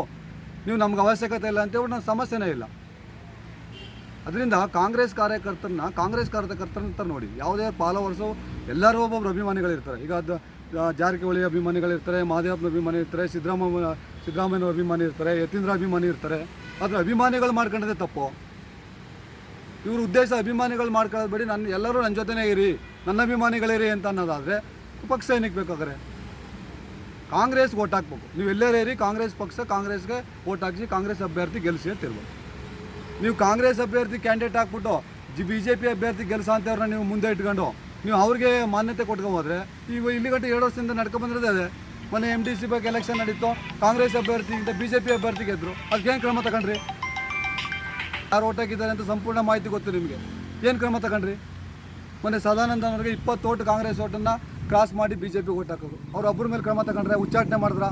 ನೀವು ನಮ್ಗೆ ಅವಶ್ಯಕತೆ ಇಲ್ಲ ಅಂತೇಳಿ ನಮ್ಮ ಸಮಸ್ಯೆನೇ ಇಲ್ಲ. ಅದರಿಂದ ಕಾಂಗ್ರೆಸ್ ಕಾರ್ಯಕರ್ತರನ್ನ, ಕಾಂಗ್ರೆಸ್ ಕಾರ್ಯಕರ್ತರಂತ ನೋಡಿ, ಯಾವುದೇ ಫಾಲೋವರ್ಸು ಎಲ್ಲರೂ ಒಬ್ಬೊಬ್ರು ಅಭಿಮಾನಿಗಳಿರ್ತಾರೆ. ಈಗ ಅದು ಜಾರಕಿಹೊಳಿ ಅಭಿಮಾನಿಗಳಿರ್ತಾರೆ ಮಾದೇವಪ್ಪನ ಅಭಿಮಾನಿ ಇರ್ತಾರೆ, ಸಿದ್ದರಾಮಯ್ಯ ಸಿದ್ದರಾಮಯ್ಯನ ಅಭಿಮಾನಿ ಇರ್ತಾರೆ, ಯತೀಂದ್ರ ಅಭಿಮಾನಿ ಇರ್ತಾರೆ. ಆದರೆ ಅಭಿಮಾನಿಗಳು ಮಾಡ್ಕೊಂಡದೇ ತಪ್ಪು. ಇವ್ರ ಉದ್ದೇಶ ಅಭಿಮಾನಿಗಳು ಮಾಡ್ಕೊಳ್ಳೋದು ನನ್ನ, ಎಲ್ಲರೂ ನನ್ನ ಜೊತೆನೇ ಇರಿ, ನನ್ನ ಅಭಿಮಾನಿಗಳಿರಿ ಅಂತ ಅನ್ನೋದಾದರೆ ಪಕ್ಷ ಏನಕ್ಕೆ ಬೇಕಾದ್ರೆ ಕಾಂಗ್ರೆಸ್ಗೆ ಓಟ್ ಹಾಕ್ಬೇಕು. ನೀವು ಎಲ್ಲರೇ ಇರಿ, ಕಾಂಗ್ರೆಸ್ ಪಕ್ಷ ಕಾಂಗ್ರೆಸ್ಗೆ ಓಟ್ ಹಾಕಿಸಿ, ಕಾಂಗ್ರೆಸ್ ಅಭ್ಯರ್ಥಿ ಗೆಲ್ಲಿಸಿ ಅಂತ ಇರ್ಬೇಕು ನೀವು ಕಾಂಗ್ರೆಸ್ ಅಭ್ಯರ್ಥಿ ಕ್ಯಾಂಡಿಡೇಟ್ ಹಾಕ್ಬಿಟ್ಟು ಜಿ ಬಿ ಜೆ ಪಿ ಅಭ್ಯರ್ಥಿ ಗೆಲ್ಸ ಅಂತವ್ರನ್ನ ನೀವು ಮುಂದೆ ಇಟ್ಕೊಂಡು ನೀವು ಅವ್ರಿಗೆ ಮಾನ್ಯತೆ ಕೊಟ್ಕೊಂಡು ಹೋದ್ರೆ ಈಗ ಇಲ್ಲಿ ಗಂಟೆ ಎರಡು ವರ್ಷದಿಂದ ನಡ್ಕೊಂಡು ಬಂದಿರೋದೇ ಅದೇ. ಮೊನ್ನೆ ಎಂ ಡಿ ಸಿ ಬಗ್ಗೆ ಎಲೆಕ್ಷನ್ ನಡೀತು, ಕಾಂಗ್ರೆಸ್ ಅಭ್ಯರ್ಥಿಗಿಂತ ಬಿ ಜೆ ಪಿ ಅಭ್ಯರ್ಥಿ ಗೆದ್ರು. ಅದಕ್ಕೇನು ಕ್ರಮ ತಗೊಂಡ್ರಿ? ಯಾರು ಓಟ್ ಹಾಕಿದ್ದಾರೆ ಅಂತ ಸಂಪೂರ್ಣ ಮಾಹಿತಿ ಗೊತ್ತು ನಿಮಗೆ. ಏನು ಕ್ರಮ ತಗೊಂಡ್ರಿ? ಮೊನ್ನೆ ಸದಾನಂದ ಅವ್ರಿಗೆ ಇಪ್ಪತ್ತು ಓಟ್ ಕಾಂಗ್ರೆಸ್ ಓಟನ್ನು ಕ್ರಾಸ್ ಮಾಡಿ ಬಿ ಜೆ ಪಿಗೆ ಓಟ್ ಹಾಕೋದು ಅವ್ರು ಒಬ್ಬರ ಮೇಲೆ ಕ್ರಮ ತಗೊಂಡ್ರೆ ಉಚ್ಚಾಟನೆ ಮಾಡಿದ್ರ?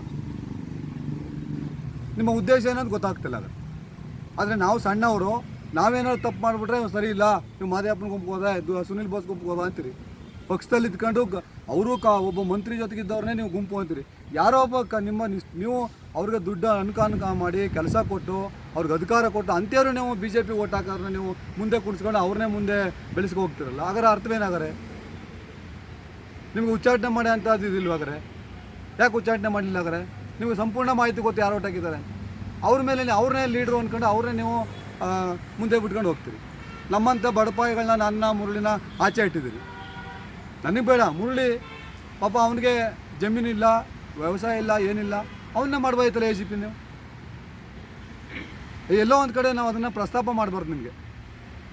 ನಿಮ್ಮ ಉದ್ದೇಶ ಏನಂತ ಗೊತ್ತಾಗ್ತಿಲ್ಲ ಅದು ಆದರೆ ನಾವು ಸಣ್ಣವರು, ನಾವೇನಾದ್ರು ತಪ್ಪು ಮಾಡಿಬಿಟ್ರೆ ಸರಿ ಇಲ್ಲ ನೀವು ಮಾದೇವಪ್ಪನ ಗುಂಪು ಹೋದ ಸುನಿಲ್ ಬೋಸ್ ಗುಂಪು ಹೋದ ಅಂತೀರಿ. ಪಕ್ಷದಲ್ಲಿ ಇದ್ಕೊಂಡು ಅವರು ಕ ಒಬ್ಬ ಮಂತ್ರಿ ಜೊತೆಗಿದ್ದವ್ರನ್ನೇ ನೀವು ಗುಂಪು ಅಂತೀರಿ. ಯಾರೋ ಒಬ್ಬ ಕ ನಿಮ್ಮ ನೀವು ಅವ್ರಿಗೆ ದುಡ್ಡು ಅನುಕಾನ ಅನುಕ ಮಾಡಿ, ಕೆಲಸ ಕೊಟ್ಟು, ಅವ್ರಿಗೆ ಅಧಿಕಾರ ಕೊಟ್ಟು, ಅಂಥವ್ರು ನೀವು ಬಿ ಜೆ ಪಿ ಓಟ್ ಹಾಕೋದ್ರೆ ನೀವು ಮುಂದೆ ಕುಣಿಸ್ಕೊಂಡು ಅವ್ರನ್ನೇ ಮುಂದೆ ಬೆಳೆಸ್ಕೊ ಹೋಗ್ತಿರಲ್ಲ. ಹಾಗಾದ್ರೆ ಅರ್ಥವೇನಾಗಾರೆ? ನಿಮ್ಗೆ ಉಚ್ಚಾಟನೆ ಮಾಡಿ ಅಂತ ಇದಿಲ್ವಾಗಾರೆ? ಯಾಕೆ ಉಚ್ಚಾಟನೆ ಮಾಡಲಿಲ್ಲ ಹಾಗಾರೆ ನಿಮಗೆ ಸಂಪೂರ್ಣ ಮಾಹಿತಿ ಗೊತ್ತು ಯಾರು ಒಟ್ಟಾಗಿದ್ದಾರೆ ಅವ್ರ ಮೇಲೆ ಅವ್ರನ್ನೇ ಲೀಡ್ರು ಅಂದ್ಕೊಂಡು ಅವ್ರನ್ನೇ ನೀವು ಮುಂದೆ ಬಿಟ್ಕೊಂಡು ಹೋಗ್ತೀರಿ. ನಮ್ಮಂಥ ಬಡಪಾಯಿಗಳನ್ನ ನನ್ನ ಮುರುಳಿನ ಆಚೆ ಇಟ್ಟಿದ್ದೀರಿ. ನನಗೆ ಬೇಡ, ಮುರುಳಿ ಪಾಪ ಅವನಿಗೆ ಜಮೀನಿಲ್ಲ ವ್ಯವಸಾಯ ಇಲ್ಲ, ಏನಿಲ್ಲ. ಅವನ್ನ ಮಾಡ್ಬೋಯ್ತಲ್ಲ ಎ ಜಿ ಪಿ ನೀವು. ಎಲ್ಲೋ ಒಂದು ಕಡೆ ನಾವು ಅದನ್ನು ಪ್ರಸ್ತಾಪ ಮಾಡಬಾರ್ದು ನಿಮಗೆ.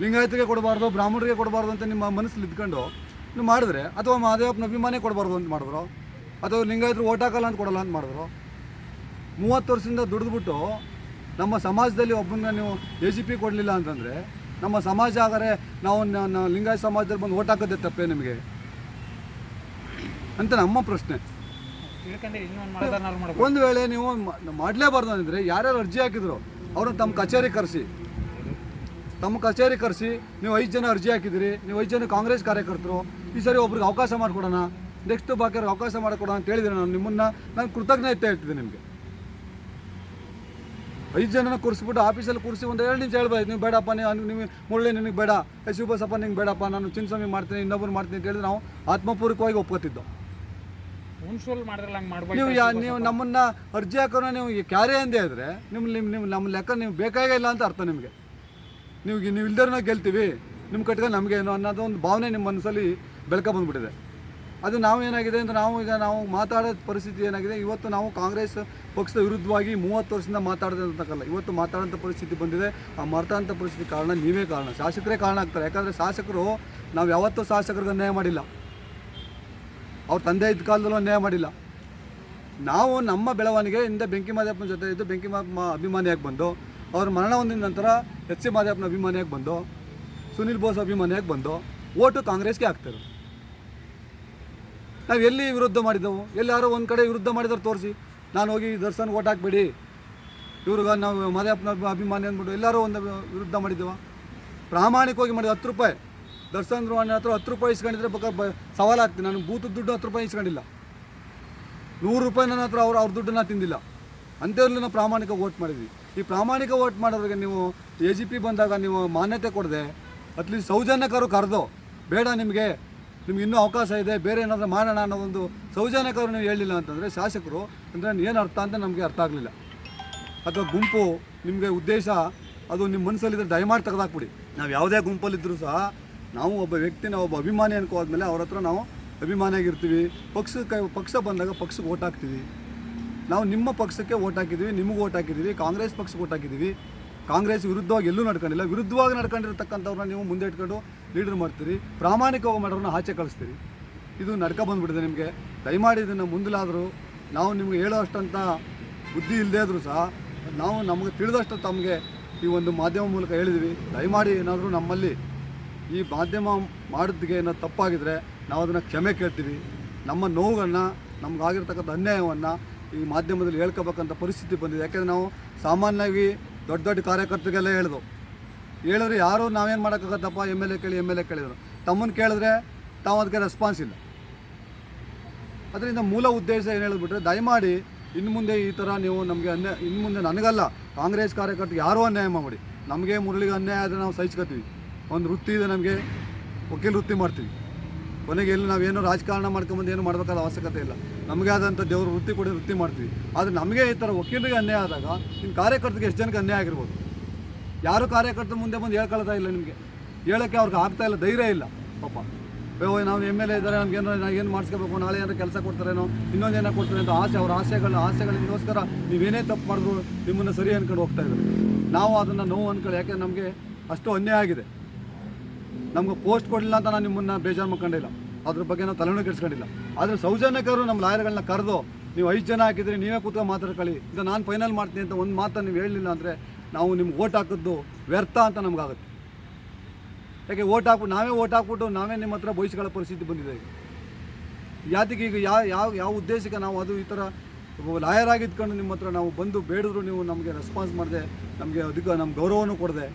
ಲಿಂಗಾಯತಿಗೆ ಕೊಡಬಾರ್ದು, ಬ್ರಾಹ್ಮಣರಿಗೆ ಕೊಡಬಾರ್ದು ಅಂತ ನಿಮ್ಮ ಮನಸ್ಸಲ್ಲಿ ಇದ್ಕೊಂಡು ನೀವು ಮಾಡಿದ್ರೆ, ಅಥವಾ ಮಹದೇವಪ್ಪನ ಅಭಿಮಾನಿ ಕೊಡಬಾರ್ದು ಅಂತ ಮಾಡಿದ್ರು, ಅಥವಾ ಲಿಂಗಾಯತರು ಓಟ್ ಹಾಕಲ್ಲ ಅಂತ ಕೊಡಲ್ಲ ಅಂತ ಮಾಡಿದ್ರು ಮೂವತ್ತು ವರ್ಷದಿಂದ ದುಡಿದ್ಬಿಟ್ಟು ನಮ್ಮ ಸಮಾಜದಲ್ಲಿ ಒಬ್ಬನ ನೀವು ಎ ಸಿ ಪಿ ಕೊಡಲಿಲ್ಲ ಅಂತಂದರೆ ನಮ್ಮ ಸಮಾಜ ಆಗರೆ ನಾವು ಲಿಂಗಾಯತ ಸಮಾಜದಲ್ಲಿ ಬಂದು ಓಟ್ ಹಾಕೋದೇ ತಪ್ಪೇ ನಿಮಗೆ? ಅಂತ ನಮ್ಮ ಪ್ರಶ್ನೆ. ಒಂದು ವೇಳೆ ನೀವು ಮಾಡಲೇಬಾರ್ದು ಅಂದರೆ ಯಾರ್ಯಾರು ಅರ್ಜಿ ಹಾಕಿದ್ರು ಅವ್ರನ್ನ ತಮ್ಮ ಕಚೇರಿ ಕರೆಸಿ. ತಮ್ಮ ಕಚೇರಿ ಕರೆಸಿ ನೀವು ಐದು ಜನ ಅರ್ಜಿ ಹಾಕಿದಿರಿ ನೀವು ಐದು ಜನ ಕಾಂಗ್ರೆಸ್ ಕಾರ್ಯಕರ್ತರು ಈ ಸರಿ ಒಬ್ರಿಗೆ ಅವಕಾಶ ಮಾಡಿಕೊಡೋಣ ನೆಕ್ಸ್ಟ್ ಬಾಕಿಯವ್ರಿಗೆ ಅವಕಾಶ ಮಾಡಿಕೊಡೋಣ ಅಂತ ಹೇಳಿದ್ರೆ ನಾನು ನಿಮ್ಮನ್ನು. ನಾನು ಕೃತಜ್ಞತೆ ಹೇಳ್ತಿದ್ದೆ ನಿಮಗೆ. ಐದು ಜನನ ಕೂರಿಸ್ಬಿಟ್ಟು ಆಫೀಸಲ್ಲಿ ಕೂರಿಸಿ ಒಂದು ಎರಡು ನಿಮಿಷ ಹೇಳ್ಬೋದು ನೀವು ಬೇಡಪ್ಪ ನೀವು ನೀವು ಮುಳ್ಳೆ ನಿನಗೆ ಬೇಡ. ಶಿವಬಸಪ್ಪ ನಿಂಗೆ ಬೇಡಪ್ಪ. ನಾನು ಚಿನ್ನಸ್ವಾಮಿ ಮಾಡ್ತೀನಿ ಇನ್ನೊಬ್ಬರು ಮಾಡ್ತೀನಿ ಅಂತ ಹೇಳಿದ್ರೆ ನಾವು ಆತ್ಮಪೂರ್ವಕವಾಗಿ ಒಪ್ಕೋತಿದ್ದೋ. ನೀವು ಯಾ ನೀವು ನಮ್ಮನ್ನ ಅರ್ಜಿ ಹಾಕೋಣ ನೀವು ಕ್ಯಾರೆ ಅಂದೇ ಇದ್ರೆ ನಿಮ್ಮ ನಿಮ್ಮ ನಿಮ್ಮ ನಮ್ಮ ಲೆಕ್ಕ ನೀವು ಬೇಕಾಗೇ ಇಲ್ಲ ಅಂತ ಅರ್ಥ ನಿಮಗೆ. ನೀವು ನೀವು ಇಲ್ದರೂ ಗೆಲ್ತೀವಿ. ನಿಮ್ಮ ಕಟ್ಕೊಂಡು ನಮಗೇನು ಅನ್ನೋದು ಒಂದು ಭಾವನೆ ನಿಮ್ಮ ಮನಸ್ಸಲ್ಲಿ ಬೆಳಕ ಬಂದ್ಬಿಟ್ಟಿದೆ. ಅದು ನಾವು ಏನಾಗಿದೆ ಅಂದರೆ ನಾವು ಈಗ ನಾವು ಮಾತಾಡೋ ಪರಿಸ್ಥಿತಿ ಏನಾಗಿದೆ? ಇವತ್ತು ನಾವು ಕಾಂಗ್ರೆಸ್ ಪಕ್ಷದ ವಿರುದ್ಧವಾಗಿ ಮೂವತ್ತು ವರ್ಷದಿಂದ ಮಾತಾಡೋದಂತಕ್ಕಲ್ಲ ಇವತ್ತು ಮಾತಾಡೋಂಥ ಪರಿಸ್ಥಿತಿ ಬಂದಿದೆ. ಆ ಮಾತಾಡೋಂಥ ಪರಿಸ್ಥಿತಿ ಕಾರಣ ನೀವೇ ಕಾರಣ. ಶಾಸಕರೇ ಕಾರಣ ಆಗ್ತಾರೆ. ಯಾಕಂದರೆ ಶಾಸಕರು ನಾವು ಯಾವತ್ತೂ ಶಾಸಕರಿಗೆ ಅನ್ಯಾಯ ಮಾಡಿಲ್ಲ. ಅವ್ರ ತಂದೆ ಇದ್ದ ಕಾಲದಲ್ಲೂ ಅನ್ಯಾಯ ಮಾಡಿಲ್ಲ. ನಾವು ನಮ್ಮ ಬೆಳವಣಿಗೆಯಿಂದ ಬೆಂಕಿ ಮಾದಪ್ಪನ ಜೊತೆ ಇದ್ದು ಬೆಂಕಿ ಅಭಿಮಾನಿಯಾಗಿ ಬಂದು, ಅವ್ರ ಮರಣ ಹೊಂದಿದ ನಂತರ ಎಚ್ ಸಿ ಮಾದಪ್ಪನ ಅಭಿಮಾನಿಯಾಗಿ ಬಂದು, ಸುನಿಲ್ ಬೋಸ್ ಅಭಿಮಾನಿಯಾಗಿ ಬಂದು, ಓಟು ಕಾಂಗ್ರೆಸ್ಗೆ ಹಾಕ್ತಾರೆ ನಾವು ಎಲ್ಲಿ ವಿರುದ್ಧ ಮಾಡಿದ್ದೆವು? ಎಲ್ಲಿ ಯಾರೋ ಒಂದು ಕಡೆ ವಿರುದ್ಧ ಮಾಡಿದ್ರೆ ತೋರಿಸಿ. ನಾನು ಹೋಗಿ ದರ್ಶನ್ ಓಟ್ ಹಾಕ್ಬೇಡಿ. ಇವ್ರಿಗೆ ನಾವು ಮಾದೇವಪ್ಪನ ಅಭಿ- ಅಭಿಮಾನಿ ಅಂದ್ಬಿಟ್ಟು ಎಲ್ಲರೂ ಒಂದು ವಿರುದ್ಧ ಮಾಡಿದ್ದೇವ. ಪ್ರಾಮಾಣಿಕವಾಗಿ ಮಾಡಿದ ಹತ್ತು ರೂಪಾಯಿ. ದರ್ಶನ್ ಧ್ರುವಣ್ಣ ಹತ್ರ ಹತ್ತು ರೂಪಾಯಿ ಇಸ್ಕೊಂಡಿದ್ರೆ ಬ ಸವಾಲು ಆಗ್ತೀನಿ ನಾನು ಬೂತದ ದುಡ್ಡು ಹತ್ತು ರೂಪಾಯಿ ಇಸ್ಕೊಂಡಿಲ್ಲ. ನೂರು ರೂಪಾಯಿ ನನ್ನ ಹತ್ರ ಅವ್ರು ಅವ್ರ ದುಡ್ಡನ್ನ ತಿಂದಿಲ್ಲ. ಅಂಥವ್ರಲ್ಲಿ ನಾವು ಪ್ರಾಮಾಣಿಕ ಓಟ್ ಮಾಡಿದ್ವಿ. ಈ ಪ್ರಾಮಾಣಿಕ ಓಟ್ ಮಾಡೋರಿಗೆ ನೀವು ಎ ಜಿ ಪಿ ಬಂದಾಗ ನೀವು ಮಾನ್ಯತೆ ಕೊಡದೆ, ಅಟ್ಲೀಸ್ಟ್ ಸೌಜನ್ಯಕರು ಕರೆದು. ಬೇಡ ನಿಮಗೆ. ನಿಮ್ಗೆ ಇನ್ನೂ ಅವಕಾಶ ಇದೆ, ಬೇರೆ ಏನಾದರೂ ಮಾಡೋಣ ಅನ್ನೋ ಒಂದು ಸೌಜನ್ಯಕರು ನೀವು ಹೇಳಿಲ್ಲ ಅಂತಂದರೆ ಶಾಸಕರು ಅಂದರೆ ಏನು ಅರ್ಥ ಅಂತ ನಮಗೆ ಅರ್ಥ ಆಗಲಿಲ್ಲ. ಅಥವಾ ಗುಂಪು ನಿಮಗೆ ಉದ್ದೇಶ ಅದು ನಿಮ್ಮ ಮನಸ್ಸಲ್ಲಿದ್ದರೆ ದಯಮಾಡಿ ತೆಗೆದಾಕ್ಬಿಡಿ. ನಾವು ಯಾವುದೇ ಗುಂಪಲ್ಲಿದ್ದರೂ ಸಹ ನಾವು ಒಬ್ಬ ವ್ಯಕ್ತಿನ ಒಬ್ಬ ಅಭಿಮಾನಿ ಅನ್ಕೋದ್ಮೇಲೆ ಅವ್ರ ಹತ್ರ ನಾವು ಅಭಿಮಾನಿಯಾಗಿರ್ತೀವಿ. ಪಕ್ಷಕ್ಕೆ ಪಕ್ಷ ಬಂದಾಗ ಪಕ್ಷಕ್ಕೆ ಓಟ್ ಹಾಕ್ತೀವಿ. ನಾವು ನಿಮ್ಮ ಪಕ್ಷಕ್ಕೆ ಓಟ್ ಹಾಕಿದ್ದೀವಿ, ನಿಮಗೆ ಓಟ್ ಹಾಕಿದ್ದೀವಿ, ಕಾಂಗ್ರೆಸ್ ಪಕ್ಷಕ್ಕೆ ಓಟ್ ಹಾಕಿದ್ದೀವಿ. ಕಾಂಗ್ರೆಸ್ ವಿರುದ್ಧವಾಗಿ ಎಲ್ಲೂ ನಡ್ಕೊಂಡಿಲ್ಲ. ವಿರುದ್ಧವಾಗಿ ನಡ್ಕೊಂಡಿರ್ತಕ್ಕಂಥವ್ರನ್ನ ನೀವು ಮುಂದೆ ಇಟ್ಕೊಂಡು ಲೀಡರ್ ಮಾಡ್ತೀರಿ, ಪ್ರಾಮಾಣಿಕವಾಗಿ ಮಾಡೋರನ್ನ ಆಚೆ ಕಳಿಸ್ತೀರಿ. ಇದು ನಡ್ಕ ಬಂದ್ಬಿಟ್ಟಿದೆ ನಿಮಗೆ. ದಯಮಾಡಿ ಇದನ್ನು ಮುಂದಲಾದರೂ, ನಾವು ನಿಮ್ಗೆ ಹೇಳೋ ಅಷ್ಟಂತ ಬುದ್ಧಿ ಇಲ್ಲದೇ ಆದರೂ ಸಹ, ನಾವು ನಮಗೆ ತಿಳಿದಷ್ಟು ತಮಗೆ ಈ ಒಂದು ಮಾಧ್ಯಮ ಮೂಲಕ ಹೇಳಿದ್ವಿ. ದಯಮಾಡಿ ಏನಾದರೂ ನಮ್ಮಲ್ಲಿ ಈ ಮಾಧ್ಯಮ ಮಾಡಿದ್ಗೆ ಏನಾದ್ರು ತಪ್ಪಾಗಿದ್ರೆ, ನಾವು ಅದನ್ನು ಕ್ಷಮೆ ಕೇಳ್ತೀವಿ. ನಮ್ಮ ನೋವುಗಳನ್ನ, ನಮಗಾಗಿರ್ತಕ್ಕಂಥ ಅನ್ಯಾಯವನ್ನು ಈ ಮಾಧ್ಯಮದಲ್ಲಿ ಹೇಳ್ಕೋಬೇಕಂತ ಪರಿಸ್ಥಿತಿ ಬಂದಿದೆ. ಯಾಕೆಂದರೆ ನಾವು ಸಾಮಾನ್ಯವಾಗಿ ದೊಡ್ಡ ದೊಡ್ಡ ಕಾರ್ಯಕರ್ತರಿಗೆಲ್ಲ ಹೇಳ್ದು ಹೇಳಿದ್ರೆ ಯಾರು ನಾವೇನು ಮಾಡೋಕ್ಕಾಗತ್ತಪ್ಪ? ಎಂ ಎಲ್ ಎ ಕೇಳಿ ಎಂ ಎಲ್ ಎ ಕೇಳಿದರು ತಮ್ಮನ್ನು ಕೇಳಿದ್ರೆ ತಾವು ಅದಕ್ಕೆ ರೆಸ್ಪಾನ್ಸ್ ಇಲ್ಲ. ಅದರಿಂದ ಮೂಲ ಉದ್ದೇಶ ಏನು ಹೇಳಿದ್ಬಿಟ್ರೆ ದಯಮಾಡಿ ಇನ್ನು ಮುಂದೆ ಈ ಥರ ನೀವು ನಮಗೆ ಅನ್ಯಾಯ ಇನ್ನು ಮುಂದೆ ನನಗಲ್ಲ, ಕಾಂಗ್ರೆಸ್ ಕಾರ್ಯಕರ್ತರು ಯಾರೂ ಅನ್ಯಾಯ ಮಾಡಿ. ನಮಗೆ ಮುರಳಿಗೆ ಅನ್ಯಾಯ ಆದರೆ ನಾವು ಸಹಿಸ್ಕೊತೀವಿ. ಒಂದು ವೃತ್ತಿ ಇದೆ ನಮಗೆ, ವಕೀಲ ವೃತ್ತಿ ಮಾಡ್ತೀವಿ. ಕೊನೆಗೆ ಎಲ್ಲಿ ನಾವೇನೋ ರಾಜಕಾರಣ ಮಾಡ್ಕೊಂಬಂದು ಏನು ಮಾಡಬೇಕಾದ ಅವಶ್ಯಕತೆ ಇಲ್ಲ. ನಮಗೆ ಆದಂಥ ದೇವ್ರ ವೃತ್ತಿ ಕೊಡಿ, ವೃತ್ತಿ ಮಾಡ್ತೀವಿ. ಆದರೆ ನಮಗೆ ಈ ಥರ ವಕೀಲರಿಗೆ ಅನ್ಯಾಯ ಆದಾಗ ನಿಮ್ಮ ಕಾರ್ಯಕರ್ತರಿಗೆ ಎಷ್ಟು ಜನಕ್ಕೆ ಅನ್ಯಾಯ ಆಗಿರ್ಬೋದು? ಯಾರು ಕಾರ್ಯಕರ್ತರು ಮುಂದೆ ಬಂದು ಹೇಳ್ಕೊಳ್ತಾ ಇಲ್ಲ ನಿಮಗೆ. ಹೇಳೋಕ್ಕೆ ಅವ್ರಿಗೆ ಆಗ್ತಾ ಇಲ್ಲ, ಧೈರ್ಯ ಇಲ್ಲ, ಪಾಪ. ಅಯ್ಯೋ ನಾವು ಎಂ ಎಲ್ ಎ ಇದ್ದಾರೆ ನಮ್ಗೆ ಏನೋ ಏನು ಮಾಡಿಸ್ಕೋಬೇಕು, ನಾಳೆ ಏನಾದ್ರು ಕೆಲಸ ಕೊಡ್ತಾರೇನೋ, ಇನ್ನೊಂದು ಏನೋ ಕೊಡ್ತಾರೆ ಅಂತ ಆಸೆ, ಅವ್ರ ಆಸೆಗಳು ಆಸೆಗಳಿಗೋಸ್ಕರ ನೀವೇನೇ ತಪ್ಪು ಮಾಡಿದ್ರು ನಿಮ್ಮನ್ನು ಸರಿ ಅನ್ಕೊಂಡು ಹೋಗ್ತಾ ಇದ್ದಾರೆ. ನಾವು ಅದನ್ನು ನೋವು ಅನ್ಕೊಳ್ಳಿ, ಯಾಕೆ ನಮಗೆ ಅಷ್ಟು ಅನ್ಯಾಯ ಆಗಿದೆ. ನಮ್ಗೆ ಪೋಸ್ಟ್ ಕೊಡಲಿಲ್ಲ ಅಂತ ನಾನು ನಿಮ್ಮನ್ನು ಬೇಜಾರು ಮಾಡ್ಕೊಂಡಿಲ್ಲ. ಅದ್ರ ಬಗ್ಗೆ ನಾವು ತಲೆನೂ ಕೆಡಿಸ್ಕೊಂಡಿಲ್ಲ ಆದರೆ ಸೌಜನ್ಯಕರು ನಮ್ಮ ಲಾಯರ್ಗಳನ್ನ ಕರೆದು, ನೀವು ಐದು ಜನ ಹಾಕಿದ್ರಿ ನೀವೇ ಕೂತ್ಕೊಂಡು ಮಾತಾಡ್ಕೊಳ್ಳಿ. ಈಗ ನಾನು ಫೈನಲ್ ಮಾಡ್ತೀನಿ ಅಂತ ಒಂದು ಮಾತನ್ನು ನೀವು ಹೇಳಲಿಲ್ಲ ಅಂದರೆ ನಾವು ನಿಮ್ಗೆ ಓಟ್ ಹಾಕಿದ್ದು ವ್ಯರ್ಥ ಅಂತ ನಮಗಾಗುತ್ತೆ. ಯಾಕೆ ಓಟ್ ಹಾಕ್ಬಿಟ್ಟು ನಾವೇ ಓಟ್ ಹಾಕ್ಬಿಟ್ಟು ನಾವೇ ನಿಮ್ಮ ಹತ್ರ ಬಯಸ್ಕೊಳ್ಳೋ ಪರಿಸ್ಥಿತಿ ಬಂದಿದೆ. ಯಾತಿಗೆ ಈಗ ಯಾವ ಯಾವ ಯಾವ ಉದ್ದೇಶಕ್ಕೆ ನಾವು ಅದು ಈ ಥರ ಲಾಯರ್ ಆಗಿದ್ಕೊಂಡು ನಿಮ್ಮ ಹತ್ರ ನಾವು ಬಂದು ಬೇಡಿದ್ರು ನೀವು ನಮಗೆ ರೆಸ್ಪಾನ್ಸ್ ಮಾಡಿದೆ, ನಮಗೆ ಅದಕ್ಕೆ ನಮ್ಮ ಗೌರವನೂ ಕೊಡದೆ.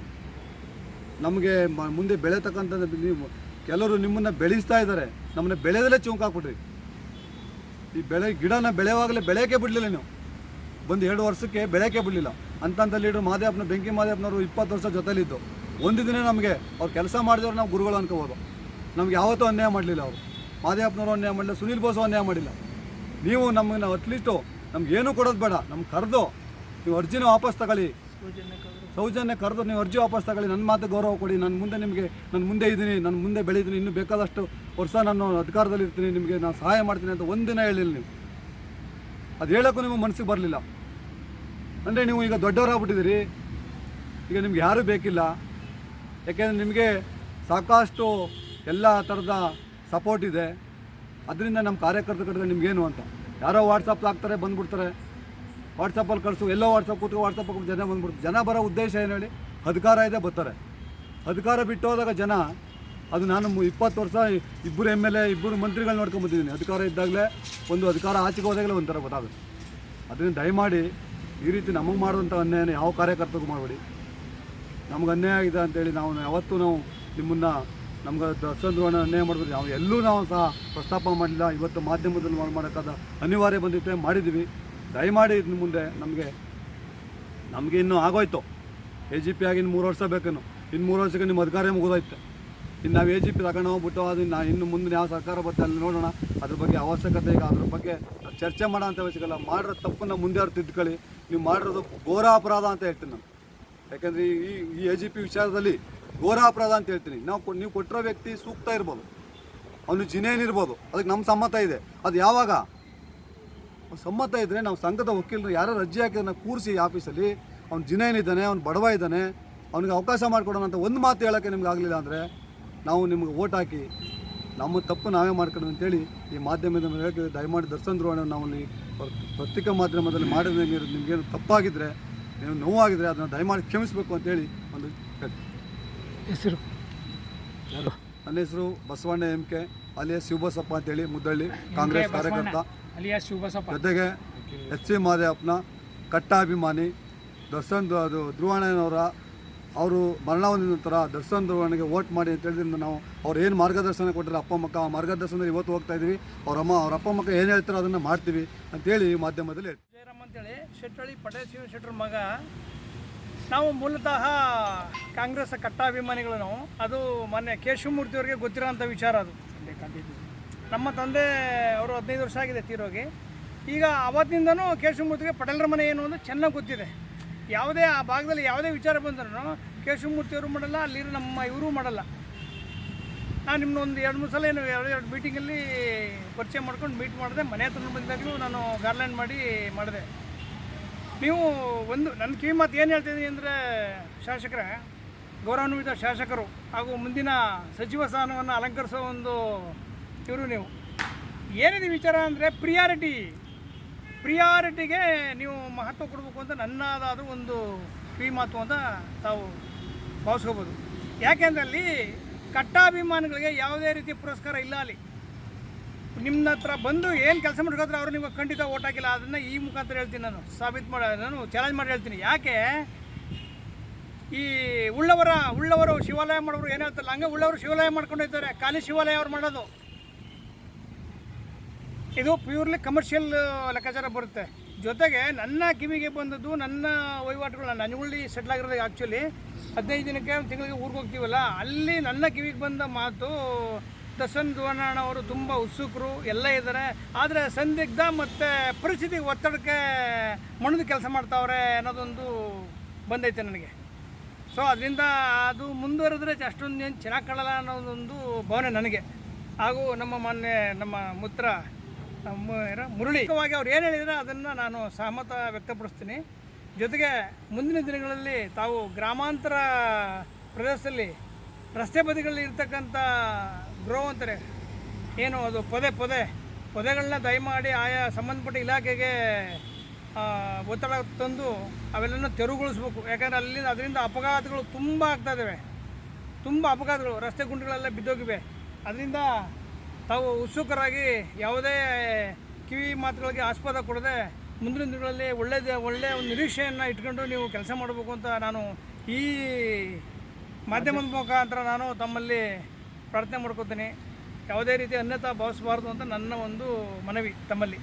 ನಮಗೆ ಮುಂದೆ ಬೆಳೆತಕ್ಕಂಥದ್ದು ನೀವು, ಕೆಲವರು ನಿಮ್ಮನ್ನು ಬೆಳೆಸ್ತಾ ಇದ್ದಾರೆ. ನಮ್ಮನ್ನ ಬೆಳೆದಲ್ಲೇ ಚುಂಕ್ ಹಾಕ್ಬಿಟ್ರಿ. ಈ ಬೆಳೆ, ಗಿಡನ ಬೆಳೆಯುವಾಗಲೇ ಬೆಳೆಯೋಕೆ ಬಿಡಲಿಲ್ಲ ನೀವು. ಬಂದು ಎರಡು ವರ್ಷಕ್ಕೆ ಬೆಳೆಯೋಕೆ ಬಿಡಲಿಲ್ಲ. ಅಂತಂತ ಲೀಡ್ರು ಮಾದೇವಪ್ಪನ ಬೆಂಕಿ ಮಾದೇವಪ್ಪನವರು ಇಪ್ಪತ್ತು ವರ್ಷ ಜೊತೆಲಿದ್ದು. ಒಂದು ದಿನ ನಮಗೆ ಅವ್ರು ಕೆಲಸ ಮಾಡಿದವ್ರು ನಾವು ಗುರುಗಳು ಅನ್ಕೋಬೋದು. ನಮ್ಗೆ ಯಾವತ್ತೂ ಅನ್ಯಾಯ ಮಾಡಲಿಲ್ಲ ಅವರು. ಮಾದೇವಪ್ಪನವರು ಅನ್ಯಾಯ ಮಾಡಲಿಲ್ಲ, ಸುನೀಲ್ ಬೋಸು ಅನ್ಯಾಯ ಮಾಡಿಲ್ಲ. ನೀವು ನಮಗೆ ಅಟ್ಲೀಸ್ಟು ನಮ್ಗೆ ಏನೂ ಕೊಡೋದು ಬೇಡ, ನಮ್ಗೆ ಕರೆದು ನೀವು ಅರ್ಜಿನ ವಾಪಸ್ ತಗೊಳ್ಳಿ. ಸೌಜನ್ಯ ಕರೆದು ನೀವು ಅರ್ಜಿ ವಾಪಸ್ ತಗೊಳ್ಳಿ ನನ್ನ ಮಾತು ಗೌರವ ಕೊಡಿ ನನ್ನ ಮುಂದೆ ನಿಮಗೆ, ನಾನು ಮುಂದೆ ಇದ್ದೀನಿ ನನ್ನ ಮುಂದೆ ಬೆಳೀತೀನಿ, ಇನ್ನೂ ಬೇಕಾದಷ್ಟು ವರ್ಷ ನಾನು ಅಧಿಕಾರದಲ್ಲಿ ಇರ್ತೀನಿ ನಿಮಗೆ ನಾನು ಸಹಾಯ ಮಾಡ್ತೀನಿ ಅಂತ ಒಂದಿನ ಹೇಳಿಲ್ಲ ನೀವು. ಅದು ಹೇಳೋಕ್ಕೂ ನಿಮಗೆ ಮನಸ್ಸಿಗೆ ಬರಲಿಲ್ಲ. ಅಂದರೆ ನೀವು ಈಗ ದೊಡ್ಡವರಾಗ್ಬಿಟ್ಟಿದ್ದೀರಿ. ಈಗ ನಿಮ್ಗೆ ಯಾರೂ ಬೇಕಿಲ್ಲ. ಯಾಕೆಂದರೆ ನಿಮಗೆ ಸಾಕಷ್ಟು ಎಲ್ಲ ಥರದ ಸಪೋರ್ಟ್ ಇದೆ. ಅದರಿಂದ ನಮ್ಮ ಕಾರ್ಯಕರ್ತರ ಕಡೆ ನಿಮಗೇನು ಅಂತ. ಯಾರೋ ವಾಟ್ಸಪ್ ಹಾಕ್ತಾರೆ, ಬಂದ್ಬಿಡ್ತಾರೆ. ವಾಟ್ಸಪ್ಪಲ್ಲಿ ಕಳಿಸು, ಎಲ್ಲೋ ವಾಟ್ಸಪ್ ಕೂತ್ಕೊ ವಾಟ್ಸಪ್ ಜನ ಬಂದ್ಬಿಡ್ತಾರೆ. ಜನ ಬರೋ ಉದ್ದೇಶ ಏನು ಹೇಳಿ? ಅಧಿಕಾರ ಇದೆ ಬರ್ತಾರೆ. ಅಧಿಕಾರ ಬಿಟ್ಟು ಹೋದಾಗ ಜನ, ಅದು ನಾನು ಇಪ್ಪತ್ತು ವರ್ಷ ಇಬ್ಬರು ಎಂ ಎಲ್ ಎ ಇಬ್ಬರು ಮಂತ್ರಿಗಳು ನೋಡ್ಕೊಂಬಂದಿದ್ದೀನಿ ಅಧಿಕಾರ ಇದ್ದಾಗಲೇ, ಒಂದು ಅಧಿಕಾರ ಆಚೆಗೆ ಹೋದಾಗಲೇ ಒಂಥರ ಗೊತ್ತಾಗುತ್ತೆ. ಅದರಿಂದ ದಯಮಾಡಿ ಈ ರೀತಿ ನಮಗೆ ಮಾಡಿದಂಥ ಅನ್ಯಾಯನ ಯಾವ ಕಾರ್ಯಕರ್ತರಿಗೂ ಮಾಡಬೇಡಿ. ನಮ್ಗೆ ಅನ್ಯಾಯ ಆಗಿದೆ ಅಂತೇಳಿ ನಾವು ಯಾವತ್ತೂ ನಾವು ನಿಮ್ಮನ್ನು ನಮ್ಗೆ ದರ್ಶನ ಅನ್ಯಾಯ ಮಾಡಿದ್ರೆ ನಾವು ಎಲ್ಲೂ ನಾವು ಸಹ ಪ್ರಸ್ತಾಪ ಮಾಡಲಿಲ್ಲ ಇವತ್ತು ಮಾಧ್ಯಮದಲ್ಲಿ ಮಾಡಿ ಮಾಡೋಕ್ಕಾದ ಅನಿವಾರ್ಯ ಬಂದಿತ್ತೆ ಮಾಡಿದ್ದೀವಿ ದಯಮಾಡಿ ಇದ್ನ ಮುಂದೆ ನಮಗೆ ನಮಗೆ ಇನ್ನೂ ಆಗೋಯ್ತು. ಎ ಜಿ ಪಿ ಆಗಿ ಇನ್ನು ಮೂರು ವರ್ಷ ಬೇಕೇನು? ಇನ್ನು ಮೂರು ವರ್ಷಕ್ಕೆ ನಿಮ್ಮ ಅಧಿಕಾರ ಮುಗಿದೋಯ್ತು ಇನ್ನು ನಾವು ಎ ಜಿ ಪಿ ತಗೊಂಡು ಹೋಗ್ಬಿಟ್ಟು ಅದು ನಾ ಇನ್ನು ಮುಂದೆ ಯಾವ ಸರ್ಕಾರ ಬರುತ್ತೆ ಅಲ್ಲಿ ನೋಡೋಣ. ಅದ್ರ ಬಗ್ಗೆ ಅವಶ್ಯಕತೆ ಈಗ ಅದ್ರ ಬಗ್ಗೆ ಚರ್ಚೆ ಮಾಡೋ ಅಂತ ಅವಶ್ಯಕಲ್ಲ ಮಾಡಿರೋ ತಪ್ಪನ್ನು ಮುಂದೆ ಅವ್ರು ತಿದ್ಕೊಳ್ಳಿ. ನೀವು ಮಾಡಿರೋದು ಘೋರ ಅಪರಾಧ ಅಂತ ಹೇಳ್ತೀನಿ ನಾನು. ಯಾಕಂದರೆ ಈ ಈ ಎ ಜಿ ಪಿ ವಿಚಾರದಲ್ಲಿ ಘೋರ ಅಪರಾಧ ಅಂತ ಹೇಳ್ತೀನಿ. ನಾವು ನೀವು ಕೊಟ್ಟಿರೋ ವ್ಯಕ್ತಿ ಸೂಕ್ತ ಇರ್ಬೋದು. ಅವನು ಜಿನೇನಿರ್ಬೋದು ಅದಕ್ಕೆ ನಮ್ಮ ಸಮ್ಮತ ಇದೆ. ಅದು ಯಾವಾಗ? ಸಮ್ಮತ ಇದ್ದರೆ ನಾವು ಸಂಘದ ವಕೀಲರು ಯಾರೋ ಅರ್ಜಿ ಹಾಕಿದ್ರೆ ಕೂರಿಸಿ ಆಫೀಸಲ್ಲಿ. ಅವ್ನು ಜಿನ ಏನಿದ್ದಾನೆ ಅವ್ನು ಬಡವ ಇದ್ದಾನೆ. ಅವನಿಗೆ ಅವಕಾಶ ಮಾಡಿಕೊಡೋಣ ಅಂತ ಒಂದು ಮಾತು ಹೇಳೋಕ್ಕೆ ನಿಮ್ಗೆ ಆಗಲಿಲ್ಲ ಅಂದರೆ ನಾವು ನಿಮ್ಗೆ ಓಟ್ ಹಾಕಿ ನಮ್ಮ ತಪ್ಪು ನಾವೇ ಮಾಡ್ಕೊಂಡು ಅಂತೇಳಿ ಈ ಮಾಧ್ಯಮದ ಮೇಲೆ ದಯಮಾಡಿ ದರ್ಶನ್ ದ್ರೋಹಣ ನಾವು ಇಲ್ಲಿ ಪ್ರ- ಪತ್ರಿಕಾ ಮಾಧ್ಯಮದಲ್ಲಿ ಮಾಡಿದಂಗೆ ಇರೋದು ನಿಮಗೇನು ತಪ್ಪಾಗಿದ್ದರೆ ನೀವು ನೋವಾಗಿದ್ದರೆ ಅದನ್ನು ದಯಮಾಡಿ ಕ್ಷಮಿಸಬೇಕು ಅಂತೇಳಿ ಒಂದು ಹೆಸರು? ನನ್ನ ಹೆಸರು ಬಸವಣ್ಣ ಎಂ ಕೆ ಅಲ್ಲಿಯ ಶಿವಬಸಪ್ಪ ಅಂತೇಳಿ ಮುದ್ದಳ್ಳಿ ಕಾಂಗ್ರೆಸ್ ಕಾರ್ಯಕರ್ತ. ಅಲಿಯಾ ಜೊತೆಗೆ ಎಚ್ ಸಿ ಮಾದೇವಪ್ಪನ ಕಟ್ಟಾಭಿಮಾನಿ ದರ್ಶನ್ ಅದು ಧ್ರುವಣ್ಣನವರ ಅವರು ಮರಣ ಹೊಂದಿದ ನಂತರ ದರ್ಶನ್ ಧೋರಣೆಗೆ ವೋಟ್ ಮಾಡಿ ಅಂತ ಹೇಳಿದ್ರಿಂದ ನಾವು ಅವ್ರು ಏನು ಮಾರ್ಗದರ್ಶನ ಕೊಟ್ಟರೆ ಅಪ್ಪ ಮಕ್ಕ ಆ ಮಾರ್ಗದರ್ಶನದಲ್ಲಿ ಇವತ್ತು ಹೋಗ್ತಾ ಇದ್ದೀವಿ. ಅವ್ರ ಅಮ್ಮ ಅವ್ರ ಅಪ್ಪ ಮಕ್ಕ ಏನು ಹೇಳ್ತಾರೋ ಅದನ್ನು ಮಾಡ್ತೀವಿ ಅಂತೇಳಿ ಮಾಧ್ಯಮದಲ್ಲಿ ಹೇಳ್ತೀವಿ. ಜಯರಾಮ್ ಅಂತೇಳಿ, ಶೆಟ್ಟಳ್ಳಿ ಪಟೇಲ್ ಶೆಟ್ಟರ್ ಮಗ. ನಾವು ಮೂಲತಃ ಕಾಂಗ್ರೆಸ್ ಕಟ್ಟಾಭಿಮಾನಿಗಳು ನಾವು. ಅದು ಮೊನ್ನೆ ಕೇಶವಮೂರ್ತಿ ಅವರಿಗೆ ಗೊತ್ತಿರೋಂಥ ವಿಚಾರ ಅದು. ನಮ್ಮ ತಂದೆ ಅವರು ಹದಿನೈದು ವರ್ಷ ಆಗಿದೆ ತೀರೋಗಿ. ಈಗ ಅವತ್ತಿನಿಂದನೂ ಕೇಶವಮೂರ್ತಿಗೆ ಪಟೇಲರ ಮನೆ ಏನು ಅಂತ ಚೆನ್ನಾಗಿ ಗೊತ್ತಿದೆ. ಯಾವುದೇ ಆ ಭಾಗದಲ್ಲಿ ಯಾವುದೇ ವಿಚಾರ ಬಂದ್ರೂ ಕೇಶವಮೂರ್ತಿಯವರು ಮಾಡಲ್ಲ, ಅಲ್ಲಿರೋ ನಮ್ಮ ಇವರು ಮಾಡಲ್ಲ. ನಾನು ನಿಮ್ಮನ್ನ ಒಂದು ಎರಡು ಮೂರು ಸಲ ಏನು ಎರಡು ಎರಡು ಮೀಟಿಂಗಲ್ಲಿ ಪರಿಚಯ ಮಾಡ್ಕೊಂಡು ಮೀಟ್ ಮಾಡಿದೆ, ಮನೆ ಹತ್ರ ಬಂದಾಗಲೂ ನಾನು ಗಾರ್ಲ್ಯಾಂಡ್ ಮಾಡಿ ಮಾಡಿದೆ. ನೀವು ಒಂದು ನನ್ನ ಕಿವಿ ಏನು ಹೇಳ್ತಿದ್ದೀನಿ ಅಂದರೆ ಶಾಸಕರೇ, ಗೌರವಾನ್ವಿತ ಶಾಸಕರು ಹಾಗೂ ಮುಂದಿನ ಸಚಿವ ಸ್ಥಾನವನ್ನು ಅಲಂಕರಿಸೋ ಒಂದು ಇವರು ನೀವು. ಏನಿದೆ ವಿಚಾರ ಅಂದರೆ ಪ್ರಿಯಾರಿಟಿ ಪ್ರಿಯಾರಿಟಿಗೆ ನೀವು ಮಹತ್ವ ಕೊಡಬೇಕು ಅಂತ ನನ್ನದಾದ ಒಂದು ಕಿವಿಮಾತು ಅಂತ ತಾವು ಭಾವಿಸ್ಕೋಬೋದು. ಯಾಕೆಂದ್ರೆ ಅಲ್ಲಿ ಕಟ್ಟಾಭಿಮಾನಿಗಳಿಗೆ ಯಾವುದೇ ರೀತಿ ಪುರಸ್ಕಾರ ಇಲ್ಲ ಅಲ್ಲಿ. ನಿಮ್ಮ ಹತ್ರ ಬಂದು ಏನು ಕೆಲಸ ಮಾಡ್ಕೋದ್ರೆ ಅವರು ನಿಮಗೆ ಖಂಡಿತ ಓಟ್ ಹಾಕಿಲ್ಲ. ಅದನ್ನು ಈ ಮುಖಾಂತರ ಹೇಳ್ತೀನಿ ನಾನು. ಸಾಬೀತು ಮಾಡಿ, ನಾನು ಚಾಲೆಂಜ್ ಮಾಡಿ ಹೇಳ್ತೀನಿ. ಯಾಕೆ? ಈ ಉಳ್ಳವರ, ಉಳ್ಳವರು ಶಿವಾಲಯ ಮಾಡೋರು ಏನು ಹೇಳ್ತಾರಲ್ಲ, ಹಂಗೆ ಉಳ್ಳವರು ಶಿವಾಲಯ ಮಾಡ್ಕೊಂಡು ಹೋಗ್ತಾರೆ. ಖಾಲಿ ಶಿವಾಲಯ ಅವ್ರು ಮಾಡೋದು. ಇದು ಪ್ಯೂರ್ಲಿ ಕಮರ್ಷಿಯಲ್ ಲೆಕ್ಕಾಚಾರ ಬರುತ್ತೆ. ಜೊತೆಗೆ ನನ್ನ ಕಿವಿಗೆ ಬಂದದ್ದು, ನನ್ನ ವಹಿವಾಟುಗಳು ನನ್ನ ಅಂಜುಗುಳ್ಳಿ ಸೆಟ್ಲ್ ಆಗಿರೋದು ಆ್ಯಕ್ಚುಲಿ ಹದಿನೈದು ದಿನಕ್ಕೆ ತಿಂಗಳಿಗೆ ಊರಿಗೆ ಹೋಗ್ತೀವಲ್ಲ, ಅಲ್ಲಿ ನನ್ನ ಕಿವಿಗೆ ಬಂದ ಮಾತು ದಸನ್ ದುವಣ್ಣಣ್ಣ ಅವರು ತುಂಬ ಉತ್ಸುಕರು, ಎಲ್ಲ ಇದ್ದಾರೆ. ಆದರೆ ಸಂದಿಗ್ಧ ಮತ್ತು ಪರಿಸ್ಥಿತಿ ಒತ್ತಡಕ್ಕೆ ಮಣದ ಕೆಲಸ ಮಾಡ್ತಾವ್ರೆ ಅನ್ನೋದೊಂದು ಬಂದೈತೆ ನನಗೆ. ಸೊ ಅದರಿಂದ ಅದು ಮುಂದುವರೆದ್ರೆ ಅಷ್ಟೊಂದು ಏನು ಚೆನ್ನಾಗಿ ಕಾಣಲ್ಲ ಅನ್ನೋದೊಂದು ಭಾವನೆ ನನಗೆ. ಹಾಗೂ ನಮ್ಮ ಮೊನ್ನೆ ನಮ್ಮ ಮುತ್ರ ಮುರಳಿ ಮುಖ್ಯವಾಗಿ ಅವ್ರು ಏನು ಹೇಳಿದ್ರೆ ಅದನ್ನು ನಾನು ಸಹಮತ ವ್ಯಕ್ತಪಡಿಸ್ತೀನಿ. ಜೊತೆಗೆ ಮುಂದಿನ ದಿನಗಳಲ್ಲಿ ತಾವು ಗ್ರಾಮಾಂತರ ಪ್ರದೇಶದಲ್ಲಿ ರಸ್ತೆ ಬದಿಗಳಲ್ಲಿ ಇರ್ತಕ್ಕಂಥ ಗ್ರೋ ಅಂತಾರೆ ಏನು ಅದು ಪೊದೆ ಪೊದೆ, ಪೊದೆಗಳನ್ನ ದಯಮಾಡಿ ಆಯಾ ಸಂಬಂಧಪಟ್ಟ ಇಲಾಖೆಗೆ ಒತ್ತಡ ತಂದು ಅವೆಲ್ಲನೂ ತೆರವುಗೊಳಿಸ್ಬೇಕು. ಯಾಕಂದರೆ ಅಲ್ಲಿಂದ ಅದರಿಂದ ಅಪಘಾತಗಳು ತುಂಬ ಆಗ್ತಾ ಇದ್ದಾವೆ ತುಂಬ ಅಪಘಾತಗಳು, ರಸ್ತೆ ಗುಂಡಿಗಳೆಲ್ಲ ಬಿದ್ದೋಗಿವೆ. ಅದರಿಂದ ತಾವು ಉತ್ಸುಕರಾಗಿ ಯಾವುದೇ ಕಿವಿ ಮಾತುಗಳಿಗೆ ಆಸ್ಪದ ಕೊಡದೆ ಮುಂದಿನ ದಿನಗಳಲ್ಲಿ ಒಳ್ಳೆಯದ ಒಳ್ಳೆಯ ಒಂದು ನಿರೀಕ್ಷೆಯನ್ನು ಇಟ್ಕೊಂಡು ನೀವು ಕೆಲಸ ಮಾಡಬೇಕು ಅಂತ ನಾನು ಈ ಮಾಧ್ಯಮದ ಮುಖಾಂತರ ನಾನು ತಮ್ಮಲ್ಲಿ ಪ್ರಾರ್ಥನೆ ಮಾಡ್ಕೋತೀನಿ. ಯಾವುದೇ ರೀತಿ ಅನ್ಯತಾ ಭಾವಿಸಬಾರ್ದು ಅಂತ ನನ್ನ ಒಂದು ಮನವಿ ತಮ್ಮಲ್ಲಿ.